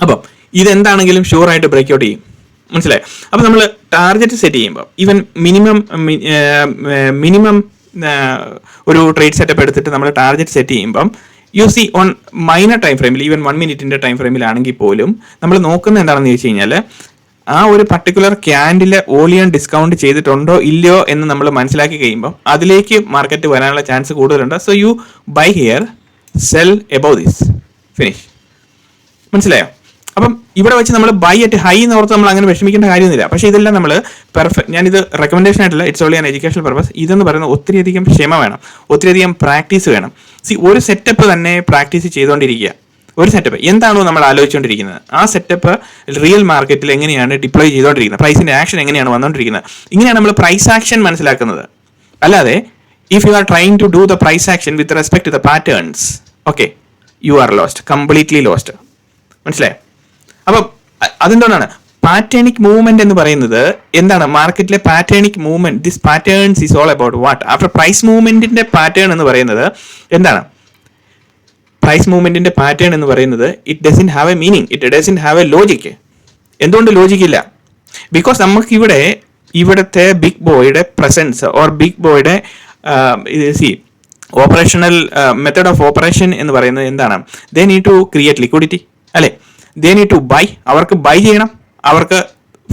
അപ്പം ഇതെന്താണെങ്കിലും ഷുവർ ആയിട്ട് ബ്രേക്ക് ഔട്ട് ചെയ്യും. മനസ്സിലായോ? അപ്പം നമ്മൾ ടാർഗറ്റ് സെറ്റ് ചെയ്യുമ്പോൾ ഈവൻ മിനിമം മിനിമം ഒരു ട്രേഡ് സെറ്റപ്പ് എടുത്തിട്ട് നമ്മൾ ടാർഗറ്റ് സെറ്റ് ചെയ്യുമ്പം you see on minor time ഫ്രെയിമിൽ ഈവൻ വൺ മിനിറ്റിന്റെ ടൈം ഫ്രെയിമിലാണെങ്കിൽ പോലും നമ്മൾ നോക്കുന്നത് എന്താണെന്ന് ചോദിച്ചു കഴിഞ്ഞാൽ ആ ഒരു പർട്ടിക്കുലർ ക്യാൻഡിൽ ഓലിയൻ ഡിസ്കൗണ്ട് ചെയ്തിട്ടുണ്ടോ ഇല്ലയോ എന്ന് നമ്മൾ മനസ്സിലാക്കി കഴിയുമ്പോൾ അതിലേക്ക് മാർക്കറ്റ് വരാനുള്ള ചാൻസ് കൂടുതലുണ്ട്. So you buy here sell above this finish മനസ്സിലായോ? ഇവിടെ വെച്ച് നമ്മൾ ബൈ അറ്റ് ഹൈ എന്ന് ഓർത്ത് നമ്മൾ അങ്ങനെ വിഷമിക്കേണ്ട കാര്യമൊന്നുമില്ല. പക്ഷേ ഇതെല്ലാം നമ്മൾ പെർഫെക്റ്റ് ഞാനിത് റെക്കമെൻഡേഷൻ ആയിട്ടില്ല it's only an education purpose ഇതെന്ന് പറയുന്നത് ഒത്തിരിയധികം ക്ഷമ വേണം. ഒത്തിരിയധികം പ്രാക്ടീസ് വേണം. സി ഒരു സെറ്റപ്പ് തന്നെ പ്രാക്ടീസ് ചെയ്തുകൊണ്ടിരിക്കുക ഒരു സെറ്റപ്പ് എന്താണോ നമ്മൾ ആലോചിച്ചുകൊണ്ടിരിക്കുന്നത് ആ സെറ്റപ്പ് റിയൽ മാർക്കറ്റിൽ എങ്ങനെയാണ് ഡിപ്ലോയ് ചെയ്തുകൊണ്ടിരിക്കുന്നത് പ്രൈസിന്റെ ആക്ഷൻ എങ്ങനെയാണ് വന്നുകൊണ്ടിരിക്കുന്നത് ഇങ്ങനെയാണ് നമ്മൾ പ്രൈസ് ആക്ഷൻ മനസ്സിലാക്കുന്നത്. അല്ലാതെ if you are trying to do the price action with respect to the patterns okay you are lost completely lost മനസ്സിലായോ? അപ്പം അതെന്തുകൊണ്ടാണ്? പാറ്റേണിക് മൂവ്മെന്റ് എന്ന് പറയുന്നത് എന്താണ്? മാർക്കറ്റിലെ പാറ്റേണിക് movement this patterns is all about what after price മൂവ്മെന്റിന്റെ pattern എന്ന് പറയുന്നത് എന്താണ്? പ്രൈസ് മൂവ്മെന്റിന്റെ പാറ്റേൺ എന്ന് പറയുന്നത് it doesn't have a meaning it doesn't have a logic എന്തുകൊണ്ട് ലോജിക്ക് ഇല്ല? ബിക്കോസ് നമുക്കിവിടെ ഇവിടുത്തെ ബിഗ് ബോയുടെ presence or big ബോയുടെ see operational method of operation എന്ന് പറയുന്നത് എന്താണ്? They need to create liquidity അല്ലേ? ദേ നീ ടു ബൈ അവർക്ക് ബൈ ചെയ്യണം. അവർക്ക്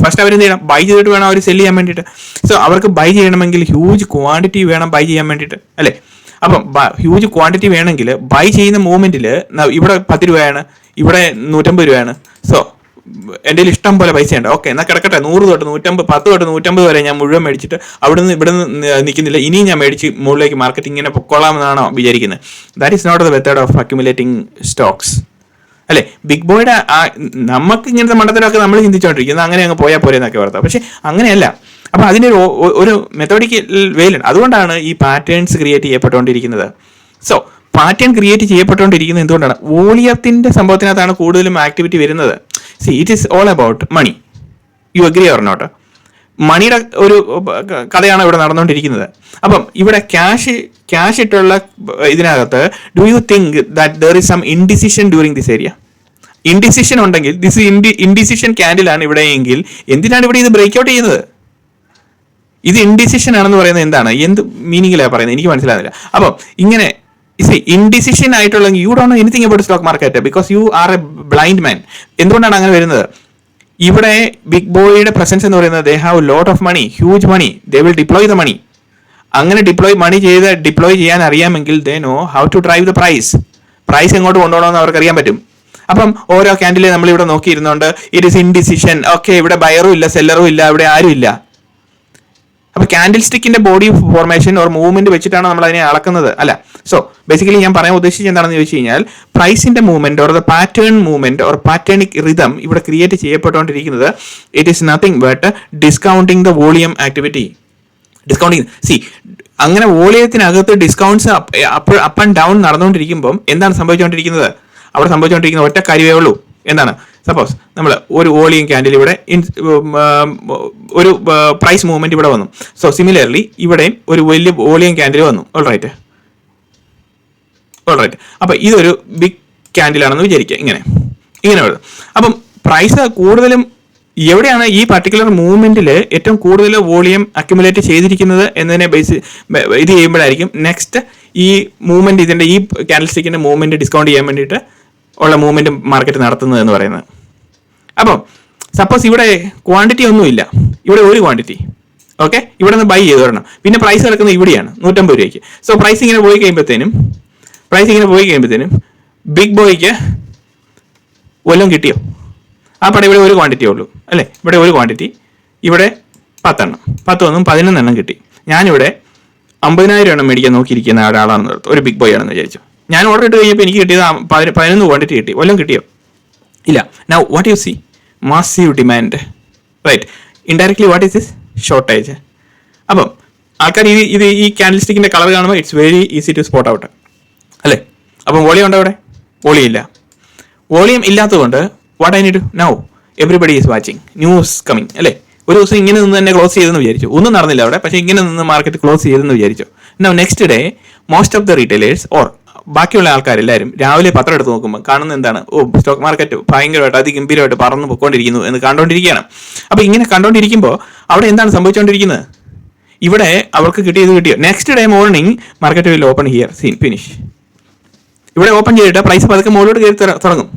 ഫസ്റ്റ് അവർ എന്ത് ചെയ്യണം? ബൈ ചെയ്തിട്ട് വേണം അവർ സെൽ ചെയ്യാൻ വേണ്ടിയിട്ട്. സോ അവർക്ക് ബൈ ചെയ്യണമെങ്കിൽ ഹ്യൂജ് ക്വാണ്ടിറ്റി വേണം ബൈ ചെയ്യാൻ വേണ്ടിയിട്ട്. അല്ലേ? അപ്പം ഹ്യൂജ് ക്വാണ്ടിറ്റി വേണമെങ്കിൽ ബൈ ചെയ്യുന്ന മൂവ്മെന്റിൽ ഇവിടെ പത്ത് രൂപയാണ് ഇവിടെ നൂറ്റമ്പത് രൂപയാണ്. സോ എന്റെ ഇഷ്ടം പോലെ പൈസ ഉണ്ട് ഓക്കെ എന്നാൽ കിടക്കട്ടെ. നൂറ് തൊട്ട് നൂറ്റമ്പത് പത്ത് തൊട്ട് നൂറ്റമ്പത് വരെ ഞാൻ മുഴുവൻ മേടിച്ചിട്ട് അവിടെ നിന്ന് ഇവിടെ നിന്ന് നിൽക്കുന്നില്ല. ഇനിയും ഞാൻ മേടിച്ച് മുകളിലേക്ക് മാർക്കറ്റ് ഇങ്ങനെ പൊക്കോളാമെന്നാണോ വിചാരിക്കുന്നത് that is not the method of accumulating stocks അല്ലെ? ബിഗ് ബോയുടെ നമുക്ക് ഇങ്ങനത്തെ മണ്ഡലമൊക്കെ നമ്മൾ ചിന്തിച്ചുകൊണ്ടിരിക്കുന്നത് അങ്ങനെ അങ്ങ് പോയാൽ പോരെ എന്നൊക്കെ ഓർത്താം പക്ഷെ അങ്ങനെയല്ല. അപ്പൊ അതിന്റെ ഒരു മെത്തോഡിക്കൽ വേലുണ്ട് അതുകൊണ്ടാണ് ഈ പാറ്റേൺസ് ക്രിയേറ്റ് ചെയ്യപ്പെട്ടുകൊണ്ടിരിക്കുന്നത്. സോ പാറ്റേൺ ക്രിയേറ്റ് ചെയ്യപ്പെട്ടുകൊണ്ടിരിക്കുന്നത് എന്തുകൊണ്ടാണ്? വോളിയത്തിന്റെ സംഭവത്തിനകത്താണ് കൂടുതലും ആക്ടിവിറ്റി വരുന്നത്. See it is all about money you agree or not മണിയുടെ ഒരു കഥയാണ് ഇവിടെ നടന്നുകൊണ്ടിരിക്കുന്നത്. അപ്പം ഇവിടെ ക്യാഷ് ക്യാഷ് ഇട്ടുള്ള ഇതിനകത്ത് do you think that there is some indecision during this area indecision ഉണ്ടെങ്കിൽ ദിസ് ഇൻഡി ഇൻഡിസിഷൻ ക്യാൻഡിലാണ് ഇവിടെ എങ്കിൽ എന്തിനാണ് ഇവിടെ ഇത് ബ്രേക്ക് ഔട്ട് ചെയ്യുന്നത്? ഇത് ഇൻഡിസിഷൻ ആണെന്ന് പറയുന്നത് എന്താണ്? എന്ത് മീനിങ്ങിലാണ് പറയുന്നത്? എനിക്ക് മനസ്സിലാകുന്നില്ല അപ്പം ഇങ്ങനെ ഇൻഡിസിഷൻ ആയിട്ടുള്ള you don't know anything about stock market because you are a blind man എന്തുകൊണ്ടാണ് അങ്ങനെ വരുന്നത്? ഇവിടെ ബിഗ് ബോയിയുടെ പ്രസൻസ് എന്ന് പറയുന്നത് they have lot of money huge money they will deploy the money അങ്ങനെ ഡിപ്ലോയ് മണി ചെയ്ത് ഡിപ്ലോയ് ചെയ്യാൻ അറിയാമെങ്കിൽ they know how to drive the price price എങ്ങോട്ട് കൊണ്ടുപോകണമെന്ന് അവർക്ക് അറിയാൻ പറ്റും. അപ്പം ഓരോ ക്യാൻഡിലെ നമ്മൾ ഇവിടെ നോക്കിയിരുന്നുണ്ട് ഇറ്റ് ഇസ് ഇൻഡിസിഷൻ ഓക്കെ ഇവിടെ ബയറും ഇല്ല സെല്ലറും ഇല്ല ഇവിടെ ആരും ഇല്ല അപ്പൊ ക്യാൻഡിൽ സ്റ്റിക്കിന്റെ ബോഡി ഫോർമേഷൻ ഓർ മൂവ്മെന്റ് വെച്ചിട്ടാണ് നമ്മൾ അതിനെ അളക്കുന്നത് അല്ല? സോ ബേസിക്കലി ഞാൻ പറയാൻ ഉദ്ദേശിച്ചത് എന്താണെന്ന് ചോദിച്ചു കഴിഞ്ഞാൽ പ്രൈസിന്റെ movement or the pattern movement or പാറ്റേണിക് rhythm ഇവിടെ create ചെയ്യപ്പെട്ടുകൊണ്ടിരിക്കുന്നത് it is nothing but discounting the volume activity discounting see അങ്ങനെ വോളിയത്തിനകത്ത് discounts up up and down നടന്നുകൊണ്ടിരിക്കുമ്പോൾ എന്താണ് സംഭവിച്ചുകൊണ്ടിരിക്കുന്നത്? അവിടെ സംഭവിച്ചുകൊണ്ടിരിക്കുന്ന ഒറ്റ കാര്യമേ ഉള്ളൂ. എന്താണ്? സപ്പോസ് നമ്മൾ ഒരു വോളിയം ക്യാൻഡിൽ ഇവിടെ ഒരു പ്രൈസ് മൂവ്മെന്റ് ഇവിടെ വന്നു. സോ സിമിലർലി ഇവിടെയും ഒരു വലിയ വോളിയം ക്യാൻഡിൽ വന്നു. ഓൾറൈറ്റ് ഓൾറൈറ്റ് അപ്പോൾ അപ്പൊ ഇതൊരു ബിഗ് ക്യാൻഡിലാണെന്ന് വിചാരിക്കുക. ഇങ്ങനെ. ഇങ്ങനെ വരുന്നത് അപ്പം പ്രൈസ് കൂടുതലും എവിടെയാണ് ഈ പർട്ടിക്കുലർ മൂവ്മെന്റിൽ ഏറ്റവും കൂടുതൽ വോളിയം അക്യുമുലേറ്റ് ചെയ്തിരിക്കുന്നത് എന്നതിനെ ബേസ് ഇത് ചെയ്യുമ്പോഴായിരിക്കും. നെക്സ്റ്റ് ഈ മൂവ്മെന്റ് ഇതിന്റെ ഈ ക്യാൻഡിൽ സ്റ്റിക്കിന്റെ മൂവ്മെന്റ് ഡിസ്കൗണ്ട് ചെയ്യാൻ വേണ്ടിയിട്ട് ഉള്ള മൂവ്മെന്റ് മാർക്കറ്റ് നടത്തുന്നത് എന്ന് പറയുന്നത്. അപ്പം സപ്പോസ് ഇവിടെ ക്വാണ്ടിറ്റി ഒന്നുമില്ല. ഇവിടെ ഒരു ക്വാണ്ടിറ്റി ഓക്കെ ഇവിടെ നിന്ന് ബൈ ചെയ്ത് വരണം പിന്നെ പ്രൈസ് കിടക്കുന്നത് ഇവിടെയാണ് നൂറ്റമ്പത് രൂപയ്ക്ക്. സോ പ്രൈസ് ഇങ്ങനെ പോയി കഴിയുമ്പോഴത്തേനും പ്രൈസ് ഇങ്ങനെ പോയി കഴിയുമ്പോഴത്തേനും ബിഗ് ബോയ്ക്ക് വല്ലതും കിട്ടിയോ? ആ പടം ഇവിടെ ഒരു ക്വാണ്ടിറ്റി ഉള്ളൂ. അല്ലേ? ഇവിടെ ഒരു ക്വാണ്ടിറ്റി ഇവിടെ പത്തെണ്ണം. പത്ത് ഒന്നും പതിനൊന്നെണ്ണം കിട്ടി. ഞാനിവിടെ അമ്പതിനായിരം എണ്ണം മേടിക്കാൻ നോക്കിയിരിക്കുന്ന ഒരാളാണെന്ന്. ഒരു ബിഗ് ബോയ് ആണെന്ന് വിചാരിച്ചു. ഞാൻ ഓർഡർ ഇട്ട് കഴിഞ്ഞപ്പോൾ എനിക്ക് കിട്ടിയത് പതിനൊന്ന് ക്വാണ്ടിറ്റി കിട്ടി. വല്ലതും കിട്ടിയോ? ഇല്ല. Now what you see massive demand right indirectly what is this shortage അപ്പം ആൾക്കാർ ഇത് ഇത് ഈ ക്യാൻഡിൽ സ്റ്റിക്കിന്റെ കളർ കാണുമ്പോൾ it's very easy to spot out അല്ലേ? അപ്പം വോളിയം ഉണ്ടോ അവിടെ? വോളിയം ഇല്ല. വോളിയം ഇല്ലാത്തതുകൊണ്ട് what I need now everybody is watching news coming അല്ലേ? ഒരു ദിവസം ഇങ്ങനെ നിന്ന് തന്നെ ക്ലോസ് ചെയ്തെന്ന് വിചാരിച്ചു. ഒന്നും നടന്നില്ല അവിടെ. പക്ഷേ ഇങ്ങനെ നിന്ന് മാർക്കറ്റ് ക്ലോസ് ചെയ്തെന്ന് വിചാരിച്ചു. Now next day most of the retailers or ബാക്കിയുള്ള ആൾക്കാരെല്ലാവരും രാവിലെ പത്രം എടുത്ത് നോക്കുമ്പോൾ കാണുന്ന എന്താണ്? ഓ സ്റ്റോക്ക് മാർക്കറ്റ് ഭയങ്കരമായിട്ട് അതിഗംഭീരമായിട്ട് പറന്ന് പൊയ്ക്കൊണ്ടിരിക്കുന്നു എന്ന് കണ്ടുകൊണ്ടിരിക്കുകയാണ് അപ്പോൾ ഇങ്ങനെ കണ്ടുകൊണ്ടിരിക്കുമ്പോൾ അവിടെ എന്താണ് സംഭവിച്ചുകൊണ്ടിരിക്കുന്നത് ഇവിടെ അവർക്ക് കിട്ടിയത് കിട്ടിയോ? Next day morning market will open here seen finish ഇവിടെ ഓപ്പൺ ചെയ്തിട്ട് പ്രൈസ് പതുക്കെ മുകളിലോട്ട് കയറി തുടങ്ങും.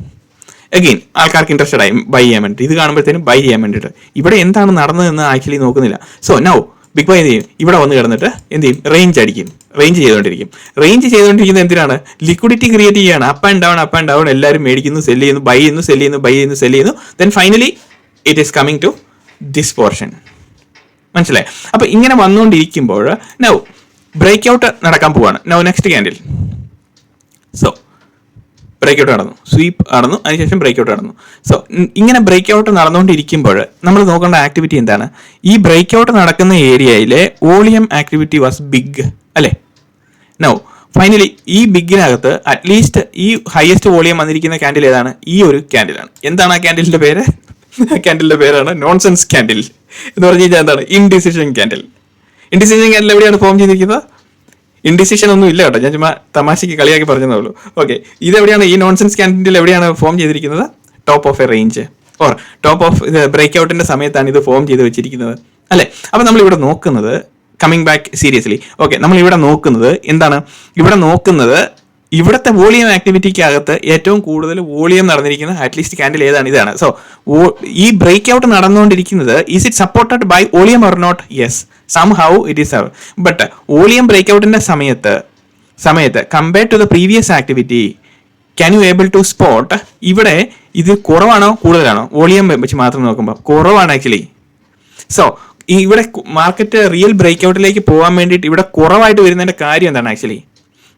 അഗെയിൻ ആൾക്കാർക്ക് ഇൻട്രസ്റ്റഡ് ആയി. ബൈ ചെയ്യാൻ വേണ്ടിയിട്ട് ഇത് കാണുമ്പോഴത്തേനും ബൈ ചെയ്യാൻ വേണ്ടിയിട്ട് ഇവിടെ എന്താണ് നടന്നതെന്ന് ആക്ച്വലി നോക്കുന്നില്ല. സോ നൗ ബിഗ് ബോയ് എന്ത് ചെയ്യും? ഇവിടെ വന്ന് കിടന്നിട്ട് എന്ത് ചെയ്യും? റേഞ്ച് അടിക്കും. റേഞ്ച് ചെയ്തുകൊണ്ടിരിക്കും. റേഞ്ച് ചെയ്തുകൊണ്ടിരിക്കുന്നത് എന്തിനാണ്? ലിക്വിഡിറ്റി ക്രിയേറ്റ് ചെയ്യാണ്. Up and down up and down എല്ലാവരും മേടിക്കുന്നു സെൽ ചെയ്യുന്നു ബൈ ചെയ്യുന്നു സെൽ ചെയ്യുന്നു ബൈ ചെയ്യുന്നു സെൽ ചെയ്യുന്നു. Then finally it is coming to this portion മനസ്സിലായി? അപ്പൊ ഇങ്ങനെ വന്നുകൊണ്ടിരിക്കുമ്പോൾ നൗ ബ്രേക്ക് ഔട്ട് നടക്കാൻ പോവാണ്. Now next candle so break out നടന്നു. സ്വീപ്പ് നടന്നു. അതിനുശേഷം ബ്രേക്ക് ഔട്ട് നടന്നു സോ ഇങ്ങനെ ബ്രേക്ക് ഔട്ട് നടന്നുകൊണ്ടിരിക്കുമ്പോൾ നമ്മൾ നോക്കേണ്ട ആക്ടിവിറ്റി എന്താണ്? ഈ ബ്രേക്ക് ഔട്ട് നടക്കുന്ന ഏരിയയിലെ വോളിയം ആക്ടിവിറ്റി വാസ് ബിഗ് അല്ലേ? നോ ഫൈനലി ഈ ബിഗിനകത്ത് അറ്റ്ലീസ്റ്റ് ഈ ഹയസ്റ്റ് വോളിയം വന്നിരിക്കുന്ന ക്യാൻഡിൽ ഏതാണ്? ഈ ഒരു ക്യാൻഡിലാണ് എന്താണ് ആ ക്യാൻഡിലിന്റെ പേര്? ക്യാൻഡിലിന്റെ പേരാണ് നോൺസെൻസ് ക്യാൻഡിൽ എന്ന് പറഞ്ഞു കഴിഞ്ഞാൽ എന്താണ്? ഇൻഡിസിഷൻ ക്യാൻഡിൽ ഇൻഡിസിഷൻ ക്യാൻഡിൽ എവിടെയാണ് ഫോം ചെയ്തിരിക്കുന്നത്? ഇൻഡിസിഷൻ ഒന്നും ഇല്ല കേട്ടോ. ഞാൻ ചുമ്മാ തമാശയ്ക്ക് കളിയാക്കി പറഞ്ഞതേ ഉള്ളൂ. ഓക്കെ ഇതെവിടെയാണ്? ഈ നോൺസെൻസ് കാൻഡിഡേറ്റ് എവിടെയാണ് ഫോം ചെയ്തിരിക്കുന്നത്? Top of a range or top of ഇത് ബ്രേക്ക് ഔട്ടിന്റെ സമയത്താണ് ഇത് ഫോം ചെയ്ത് വെച്ചിരിക്കുന്നത്. അല്ലേ? അപ്പൊ നമ്മൾ ഇവിടെ നോക്കുന്നത് കമ്മിങ് ബാക്ക് സീരിയസ്ലി ഓക്കെ നമ്മൾ ഇവിടെ നോക്കുന്നത് എന്താണ്? ഇവിടെ നോക്കുന്നത് ഇവിടുത്തെ വോളിയം ആക്ടിവിറ്റിക്കകത്ത് ഏറ്റവും കൂടുതൽ വോളിയം നടന്നിരിക്കുന്ന അറ്റ്ലീസ്റ്റ് കാൻഡിൽ ഏതാണ് ഇതാണ്. സോ ഈ ബ്രേക്ക് ഔട്ട് നടന്നുകൊണ്ടിരിക്കുന്നത് is it supported by volume or not yes somehow it is but volume break ഔട്ടിന്റെ സമയത്ത് സമയത്ത് compared to the previous activity can you able to spot ഇവിടെ ഇത് കുറവാണോ കൂടുതലാണോ? വോളിയം വെച്ച് മാത്രം നോക്കുമ്പോൾ കുറവാണ് ആക്ച്വലി സോ ഇവിടെ മാർക്കറ്റ് റിയൽ ബ്രേക്ക് ഔട്ടിലേക്ക് പോകാൻ വേണ്ടിയിട്ട് ഇവിടെ കുറവായിട്ട് വരുന്നതിന്റെ കാര്യം എന്താണ് ആക്ച്വലി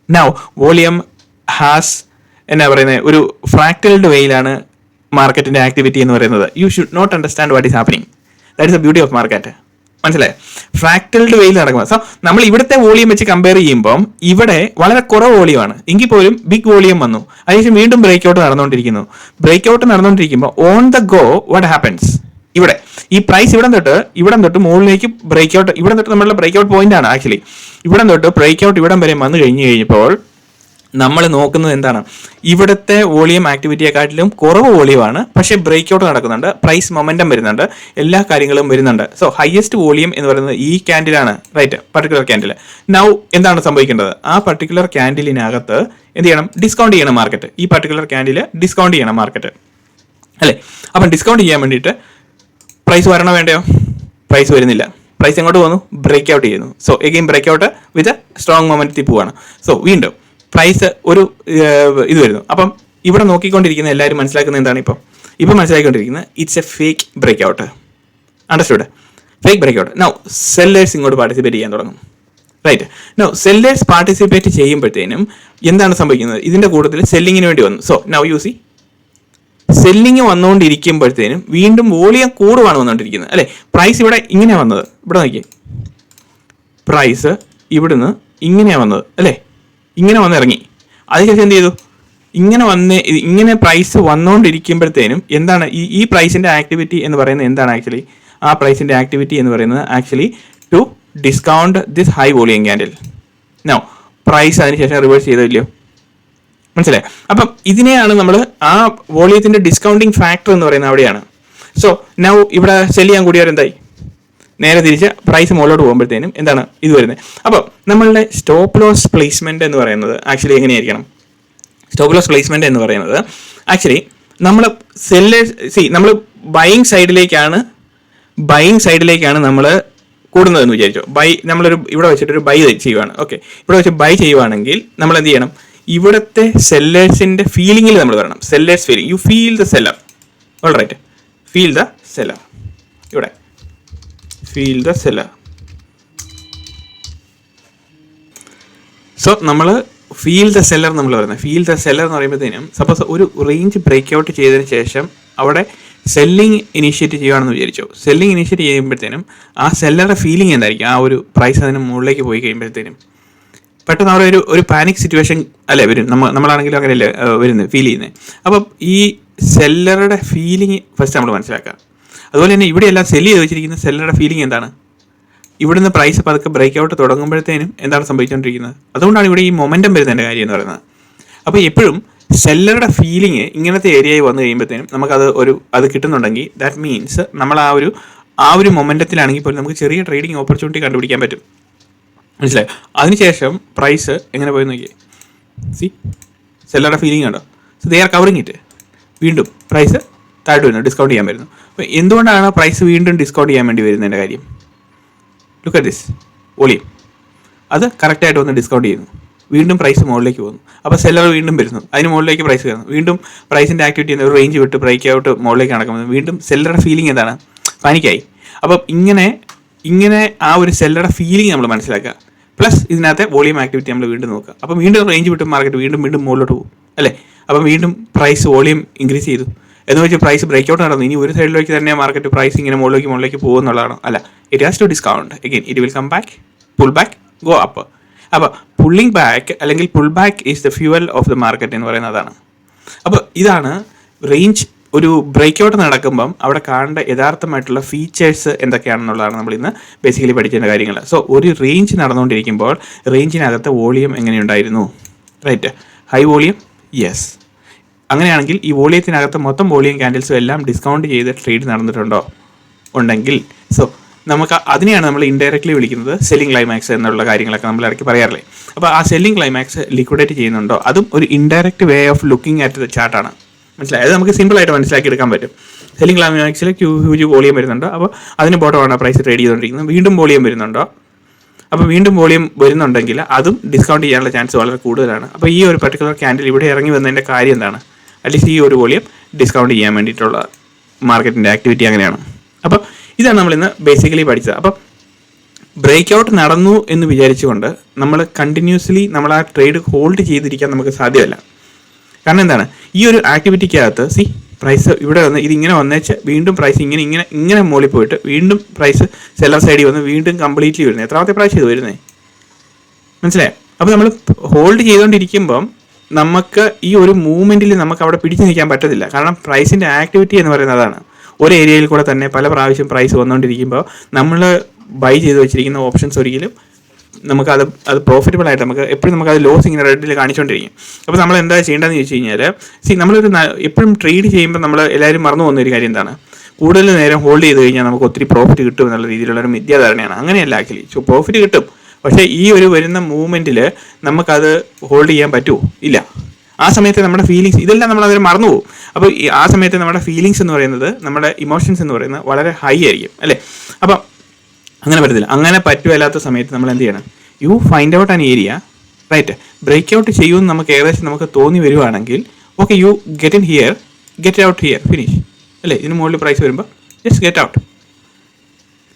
നൗ വോളിയം ഹാസ് എന്നാ പറയുന്നത് ഒരു ഫ്രാക്ടൽഡ് വെയിലാണ് മാർക്കറ്റിന്റെ ആക്ടിവിറ്റി എന്ന് പറയുന്നത്. You should not understand what is happening that is the beauty of market മനസ്സിലായി? ഫ്രാക്ടൽഡ് വെയിൽ നടക്കുന്നത് സോ നമ്മൾ ഇവിടുത്തെ വോളിയം വെച്ച് കമ്പയർ ചെയ്യുമ്പം ഇവിടെ വളരെ കുറവ് വോളിയമാണ് എങ്കിൽ പോലും ബിഗ് വോളിയം വന്നു. അതിനുശേഷം വീണ്ടും ബ്രേക്ക് ഔട്ട് നടന്നുകൊണ്ടിരിക്കുന്നു. ബ്രേക്ക് ഔട്ട് നടന്നുകൊണ്ടിരിക്കുമ്പോൾ on the go what happens ഇവിടെ. ഈ പ്രൈസ് ഇവിടെ തൊട്ട് ഇവിടെ തൊട്ട് മുകളിലേക്ക് ബ്രേക്ക് ഔട്ട് ഇവിടെ തൊട്ട് നമ്മളുടെ ബ്രേക്ക് ഔട്ട് പോയിന്റ് ആണ് ആക്ച്വലി ഇവിടെ തൊട്ട് ബ്രേക്ക് ഔട്ട് ഇവിടം വരെ വന്നു കഴിഞ്ഞു കഴിഞ്ഞപ്പോൾ നമ്മൾ നോക്കുന്നത് എന്താണ്? ഇവിടുത്തെ വോളിയം ആക്ടിവിറ്റിയെക്കാട്ടിലും കുറവ് വോളിയമാണ് പക്ഷേ ബ്രേക്ക് ഔട്ട് നടക്കുന്നുണ്ട് പ്രൈസ് മൊമെന്റം വരുന്നുണ്ട് എല്ലാ കാര്യങ്ങളും വരുന്നുണ്ട്. സോ ഹയസ്റ്റ് വോളിയം എന്ന് പറയുന്നത് ഈ ക്യാൻഡിലാണ് റൈറ്റ് പർട്ടിക്കുലർ ക്യാൻഡിൽ നൗ എന്താണ് സംഭവിക്കേണ്ടത്? ആ പർട്ടിക്കുലർ ക്യാൻഡിലിനകത്ത് എന്ത് ചെയ്യണം? ഡിസ്കൗണ്ട് ചെയ്യണം മാർക്കറ്റ് ഈ പർട്ടിക്കുലർ ക്യാൻഡിൽ ഡിസ്കൗണ്ട് ചെയ്യണം മാർക്കറ്റ് അല്ലേ? അപ്പം ഡിസ്കൗണ്ട് ചെയ്യാൻ വേണ്ടിയിട്ട് പ്രൈസ് വരണോ വേണ്ടയോ? പ്രൈസ് വരുന്നില്ല. പ്രൈസ് എങ്ങോട്ട് പോകുന്നു ബ്രേക്ക് ഔട്ട് ചെയ്യുന്നു so again break out with strong മൊമെന്റത്തിൽ പോവാണ്. സോ വീണ്ടും പ്രൈസ് ഒരു ഇത് വരുന്നു. അപ്പം ഇവിടെ നോക്കിക്കൊണ്ടിരിക്കുന്ന എല്ലാവരും മനസ്സിലാക്കുന്നത് എന്താണ് ഇപ്പം? ഇപ്പം മനസ്സിലാക്കിക്കൊണ്ടിരിക്കുന്നത് it's a fake break out understood fake break out now sellers ഇങ്ങോട്ട് പാർട്ടിസിപ്പേറ്റ് ചെയ്യാൻ തുടങ്ങും. റൈറ്റ് നൗ സെല്ലേഴ്സ് പാർട്ടിസിപ്പേറ്റ് ചെയ്യുമ്പോഴത്തേനും എന്താണ് സംഭവിക്കുന്നത്? ഇതിന്റെ കൂട്ടത്തിൽ സെല്ലിങ്ങിന് വേണ്ടി വന്നു. So now you see selling വന്നുകൊണ്ടിരിക്കുമ്പോഴത്തേനും വീണ്ടും വോളിയം കൂടുവാണ് വന്നുകൊണ്ടിരിക്കുന്നത്. അല്ലെ? പ്രൈസ് ഇവിടെ ഇങ്ങനെ വന്നത്. ഇവിടെ നോക്കി പ്രൈസ് ഇവിടുന്ന് ഇങ്ങനെയാണ് വന്നത്. അല്ലേ? ഇങ്ങനെ വന്നിറങ്ങി. അതിനുശേഷം എന്ത് ചെയ്തു? ഇങ്ങനെ വന്ന് ഇങ്ങനെ പ്രൈസ് വന്നുകൊണ്ടിരിക്കുമ്പോഴത്തേനും എന്താണ് ഈ ഈ പ്രൈസിന്റെ ആക്ടിവിറ്റി എന്ന് പറയുന്നത് എന്താണ് ആക്ച്വലി ആ പ്രൈസിന്റെ ആക്ടിവിറ്റി എന്ന് പറയുന്നത് actually to discount this high volume candle no price അതിനുശേഷം റിവേഴ്സ് ചെയ്തില്ലയോ മനസ്സിലായി? അപ്പം ഇതിനെയാണ് നമ്മൾ ആ വോളിയത്തിന്റെ ഡിസ്കൗണ്ടിങ് ഫാക്ടർ എന്ന് പറയുന്നത് അവിടെയാണ്. സോ നൗ ഇവിടെ സെൽ ചെയ്യാൻ കൂടിയവർ എന്തായി? നേരെ തിരിച്ച് പ്രൈസ് മുകളിലോട്ട് പോകുമ്പോഴത്തേനും എന്താണ് ഇത് വരുന്നത്? അപ്പോൾ നമ്മളുടെ സ്റ്റോപ്പ് ലോസ് പ്ലേസ്മെന്റ് എന്ന് പറയുന്നത് ആക്ച്വലി എങ്ങനെയായിരിക്കണം? സ്റ്റോപ്പ് ലോസ് പ്ലേസ്മെന്റ് എന്ന് പറയുന്നത് ആക്ച്വലി നമ്മൾ സെല്ലേഴ്സ് സി നമ്മൾ ബൈയിങ് സൈഡിലേക്കാണ് ബൈയിങ് സൈഡിലേക്കാണ് നമ്മൾ കൂടുന്നതെന്ന് വിചാരിച്ചു. ബൈ നമ്മളൊരു ഇവിടെ വെച്ചിട്ടൊരു ബൈ ചെയ്യുവാണ്. ഓക്കെ ഇവിടെ വെച്ച് ബൈ ചെയ്യുവാണെങ്കിൽ നമ്മൾ എന്ത് ചെയ്യണം? ഇവിടുത്തെ സെല്ലേഴ്സിന്റെ ഫീലിംഗിൽ നമ്മൾ വരണം. Sellers feeling you feel the seller all right feel the seller ഇവിടെ ഫീൽ ദ സെല്ലർ സോ നമ്മൾ ഫീൽ ദ സെല്ലർ നമ്മൾ പറയുന്നത്. ഫീൽ ദ സെല്ലർ എന്ന് പറയുമ്പോഴത്തേനും സപ്പോസ് ഒരു റേഞ്ച് ബ്രേക്ക് ഔട്ട് ചെയ്തതിന് ശേഷം അവിടെ സെല്ലിംഗ് ഇനിഷ്യേറ്റ് ചെയ്യുകയാണെന്ന് വിചാരിച്ചു. സെല്ലിംഗ് ഇനിഷ്യേറ്റ് ചെയ്യുമ്പോഴത്തേനും ആ സെല്ലറുടെ ഫീലിംഗ് എന്തായിരിക്കും? ആ ഒരു പ്രൈസ് അതിന് മുകളിലേക്ക് പോയി കഴിയുമ്പോഴത്തേനും. പെട്ടെന്ന് അവിടെ ഒരു ഒരു പാനിക് സിറ്റുവേഷൻ അല്ലേ വരും. നമ്മ നമ്മളാണെങ്കിലും അങ്ങനെയല്ലേ വരുന്നത് ഫീൽ ചെയ്യുന്നത് അപ്പം ഈ സെല്ലറുടെ ഫീലിംഗ് ഫസ്റ്റ് നമ്മൾ മനസ്സിലാക്കുക. അതുപോലെ തന്നെ ഇവിടെയെല്ലാം സെല്ല് ചെയ്ത് വെച്ചിരിക്കുന്ന സെല്ലറുടെ ഫീലിംഗ് എന്താണ്? ഇവിടുന്ന് പ്രൈസ് പതുക്കെ ബ്രേക്ക് ഔട്ട് തുടങ്ങുമ്പോഴത്തേനും എന്താണ് സംഭവിച്ചുകൊണ്ടിരിക്കുന്നത് അതുകൊണ്ടാണ് ഇവിടെ ഈ മൊമെന്റം വരുന്നതിന്റെ കാര്യം എന്ന് പറയുന്നത്. അപ്പോൾ എപ്പോഴും സെല്ലറുടെ ഫീലിംഗ് ഇങ്ങനത്തെ ഏരിയയിൽ വന്നു കഴിയുമ്പോഴത്തേനും നമുക്കത് ഒരു അത് കിട്ടുന്നുണ്ടെങ്കിൽ ദാറ്റ് മീൻസ് നമ്മൾ ആ ഒരു ആ ഒരു മൊമെന്റത്തിലാണെങ്കിൽ പോലും നമുക്ക് ചെറിയ ട്രേഡിംഗ് ഓപ്പർച്യൂണിറ്റി കണ്ടുപിടിക്കാൻ പറ്റും. മനസ്സിലായി? അതിനുശേഷം പ്രൈസ് എങ്ങനെ പോയി നോക്കിയേ? സി സെല്ലറുടെ ഫീലിംഗ് ഉണ്ടോ so they are covering it വീണ്ടും പ്രൈസ് താഴ്ത്തു വരുന്നു. ഡിസ്കൗണ്ട് ചെയ്യാൻ വരുന്നു. അപ്പോൾ എന്തുകൊണ്ടാണ് പ്രൈസ് വീണ്ടും ഡിസ്കൗണ്ട് ചെയ്യാൻ വേണ്ടി വരുന്നതിന്റെ കാര്യം? ലുക്ക് അറ്റ് ദിസ് വോളിയം അത് കറക്റ്റായിട്ട് വന്ന് ഡിസ്കൗണ്ട് ചെയ്യുന്നു. വീണ്ടും പ്രൈസ് മുകളിലേക്ക് പോകുന്നു. അപ്പോൾ സെല്ലർ വീണ്ടും വരുന്നു. അതിന് മുകളിലേക്ക് പ്രൈസ് കയറുന്നു. വീണ്ടും പ്രൈസിന്റെ ആക്ടിവിറ്റി ഒരു റേഞ്ച് വിട്ട് ബ്രേക്ക് ഔട്ട് മുകളിലേക്ക് നടക്കുന്നത് വീണ്ടും സെല്ലറുടെ ഫീലിംഗ് എന്താണ്? പാനിക്കായി. അപ്പം ഇങ്ങനെ ഇങ്ങനെ ആ ഒരു സെല്ലറുടെ ഫീലിംഗ് നമ്മൾ മനസ്സിലാക്കുക. പ്ലസ് ഇതിനകത്തെ വോളിയം ആക്ടിവിറ്റി നമ്മൾ വീണ്ടും നോക്കുക. അപ്പം വീണ്ടും റേഞ്ച് വിട്ട് മാർക്കറ്റ് വീണ്ടും വീണ്ടും മുകളിലോട്ട് പോകും. അല്ലേ? അപ്പം വീണ്ടും പ്രൈസ് വോളിയം ഇൻക്രീസ് ചെയ്തു. എന്ന് വെച്ചാൽ പ്രൈസ് ബ്രേക്ക് ഔട്ട് നടന്നു. ഇനി ഒരു സൈഡിലേക്ക് തന്നെ മാർക്കറ്റ് പ്രൈസ് ഇങ്ങനെ മുകളിലേക്ക് മുകളിലേക്ക് പോകുന്നുള്ളതാണ് അല്ല it has to discount again it will come back pull back go up അപ്പോൾ പുള്ളിങ് ബാക്ക് അല്ലെങ്കിൽ pull back is the fuel of the market എന്ന് പറയുന്നതാണ്. അപ്പോൾ ഇതാണ് റേഞ്ച് ഒരു ബ്രേക്ക് ഔട്ട് നടക്കുമ്പം അവിടെ കാണേണ്ട യഥാർത്ഥമായിട്ടുള്ള ഫീച്ചേഴ്സ് എന്തൊക്കെയാണെന്നുള്ളതാണ് നമ്മൾ ഇന്ന് ബേസിക്കലി പഠിക്കേണ്ട കാര്യങ്ങൾ. സോ ഒരു റേഞ്ച് നടന്നുകൊണ്ടിരിക്കുമ്പോൾ റേഞ്ചിനകത്ത് വോളിയം എങ്ങനെയുണ്ടായിരുന്നു? റൈറ്റ് ഹൈ വോളിയം യെസ് അങ്ങനെയാണെങ്കിൽ ഈ വോളിയത്തിനകത്ത് മൊത്തം വോളിയം ക്യാൻഡിൽസും എല്ലാം ഡിസ്കൗണ്ട് ചെയ്ത് ട്രേഡ് നടന്നിട്ടുണ്ടോ? ഉണ്ടെങ്കിൽ. സോ നമുക്ക് അതിനെയാണ് നമ്മൾ ഇൻഡയറക്റ്റ്ലി വിളിക്കുന്നത് സെല്ലിംഗ് ക്ലൈമാക്സ് എന്നുള്ള കാര്യങ്ങളൊക്കെ നമ്മൾ ഇടയ്ക്ക് പറയാറില്ലേ? അപ്പോൾ ആ സെല്ലിംഗ് ക്ലൈമാക്സ് ലിക്വിഡേറ്റ് ചെയ്യുന്നുണ്ടോ? അതും ഒരു indirect way of looking at the ചാർട്ടാണ് മനസ്സിലായി? അത് നമുക്ക് സിമ്പിൾ ആയിട്ട് മനസ്സിലാക്കി എടുക്കാൻ പറ്റും. സെല്ലിംഗ് ക്ലൈമാക്സിൽ ക്യൂ ഹ്യൂജ് വോളിയം വരുന്നുണ്ട്? അപ്പോൾ അതിന് ബോട്ടമാണ് പ്രൈസ് ട്രേഡ് ചെയ്തുകൊണ്ടിരിക്കുന്നത്. വീണ്ടും വോളിയം വരുന്നുണ്ടോ? അപ്പോൾ വീണ്ടും വോളിയം വരുന്നുണ്ടെങ്കിൽ അതും ഡിസ്കൗണ്ട് ചെയ്യാനുള്ള ചാൻസ് വളരെ കൂടുതലാണ്. അപ്പോൾ ഈ ഒരു പർട്ടിക്കുലർ ക്യാൻഡിൽ ഇവിടെ ഇറങ്ങി വന്നതിന്റെ കാര്യം എന്താണ്? അറ്റ്ലീസ്റ്റ് ഈ ഒരു വോളിയം ഡിസ്കൗണ്ട് ചെയ്യാൻ വേണ്ടിയിട്ടുള്ള മാർക്കറ്റിന്റെ ആക്ടിവിറ്റി അങ്ങനെയാണ്. അപ്പോൾ ഇതാണ് നമ്മൾ ഇന്ന് ബേസിക്കലി പഠിച്ചത്. അപ്പോൾ ബ്രേക്ക് ഔട്ട് നടന്നു എന്ന് വിചാരിച്ചുകൊണ്ട് നമ്മൾ കണ്ടിന്യൂസ്ലി നമ്മൾ ആ ട്രേഡ് ഹോൾഡ് ചെയ്തിരിക്കാൻ നമുക്ക് സാധ്യമല്ല. കാരണം എന്താണ്? ഈ ഒരു ആക്ടിവിറ്റിക്കകത്ത് സി പ്രൈസ് ഇവിടെ വന്ന് ഇതിങ്ങനെ വന്നേച്ച് വീണ്ടും പ്രൈസ് ഇങ്ങനെ ഇങ്ങനെ ഇങ്ങനെ മുകളിൽ പോയിട്ട് വീണ്ടും പ്രൈസ് സെല്ലർ സൈഡിൽ വന്ന് വീണ്ടും കംപ്ലീറ്റ്ലി വരുന്നത് എത്രാമത്തെ പ്രൈസ് ഇത് വരുന്നത് മനസ്സിലായോ? അപ്പോൾ നമ്മൾ ഹോൾഡ് ചെയ്തുകൊണ്ടിരിക്കുമ്പം നമുക്ക് ഈ ഒരു മൂവ്മെന്റിൽ നമുക്ക് അവിടെ പിടിച്ചു നിൽക്കാൻ പറ്റത്തില്ല. കാരണം പ്രൈസിന്റെ ആക്ടിവിറ്റി എന്ന് പറയുന്നത് അതാണ്. ഒരു ഏരിയയിൽ കൂടെ തന്നെ പല പ്രാവശ്യം പ്രൈസ് വന്നുകൊണ്ടിരിക്കുമ്പോൾ നമ്മൾ ബൈ ചെയ്ത് വെച്ചിരിക്കുന്ന ഓപ്ഷൻസ് ഒരിക്കലും നമുക്ക് അത് അത് പ്രോഫിറ്റബിൾ ആയിട്ട് നമുക്ക് എപ്പോഴും നമുക്ക് അത് ലോസ് ഇങ്ങനെ റെഡിൽ കാണിച്ചുകൊണ്ടിരിക്കും അപ്പോൾ നമ്മൾ എന്താ ചെയ്യേണ്ടതെന്ന് ചോദിച്ചു കഴിഞ്ഞാൽ സി നമ്മളൊരു എപ്പോഴും ട്രേഡ് ചെയ്യുമ്പോൾ നമ്മൾ എല്ലാവരും മറന്നു പോകുന്ന ഒരു കാര്യം എന്താണ്? കൂടുതൽ നേരം ഹോൾഡ് ചെയ്ത് കഴിഞ്ഞാൽ നമുക്ക് ഒത്തിരി പ്രോഫിറ്റ് കിട്ടും എന്നുള്ള രീതിയിലുള്ള ഒരു മിഥ്യാധാരണയാണ്. അങ്ങനെയല്ല ആക്ച്വലി സോ പ്രോഫിറ്റ് കിട്ടും. പക്ഷേ ഈ ഒരു വരുന്ന മൂവ്മെന്റിൽ നമുക്കത് ഹോൾഡ് ചെയ്യാൻ പറ്റുമോ ഇല്ല. ആ സമയത്ത് നമ്മുടെ ഫീലിങ്സ് ഇതെല്ലാം നമ്മൾ അവരെ മറന്നു പോകും. അപ്പോൾ ആ സമയത്ത് നമ്മുടെ ഫീലിങ്സ് എന്ന് പറയുന്നത് നമ്മുടെ ഇമോഷൻസ് എന്ന് പറയുന്നത് വളരെ ഹൈ ആയിരിക്കും അല്ലേ? അപ്പം അങ്ങനെ പറ്റത്തില്ല. അങ്ങനെ പറ്റുമല്ലാത്ത സമയത്ത് നമ്മൾ എന്ത് ചെയ്യണം? You find out an area right break out ചെയ്യുമെന്ന് നമുക്ക് ഏകദേശം നമുക്ക് തോന്നി വരുവാണെങ്കിൽ okay you get in here get out here finish അല്ലേ? ഇതിന് മുകളിൽ പ്രൈസ് വരുമ്പോൾ ജസ്റ്റ് ഗെറ്റ് ഔട്ട്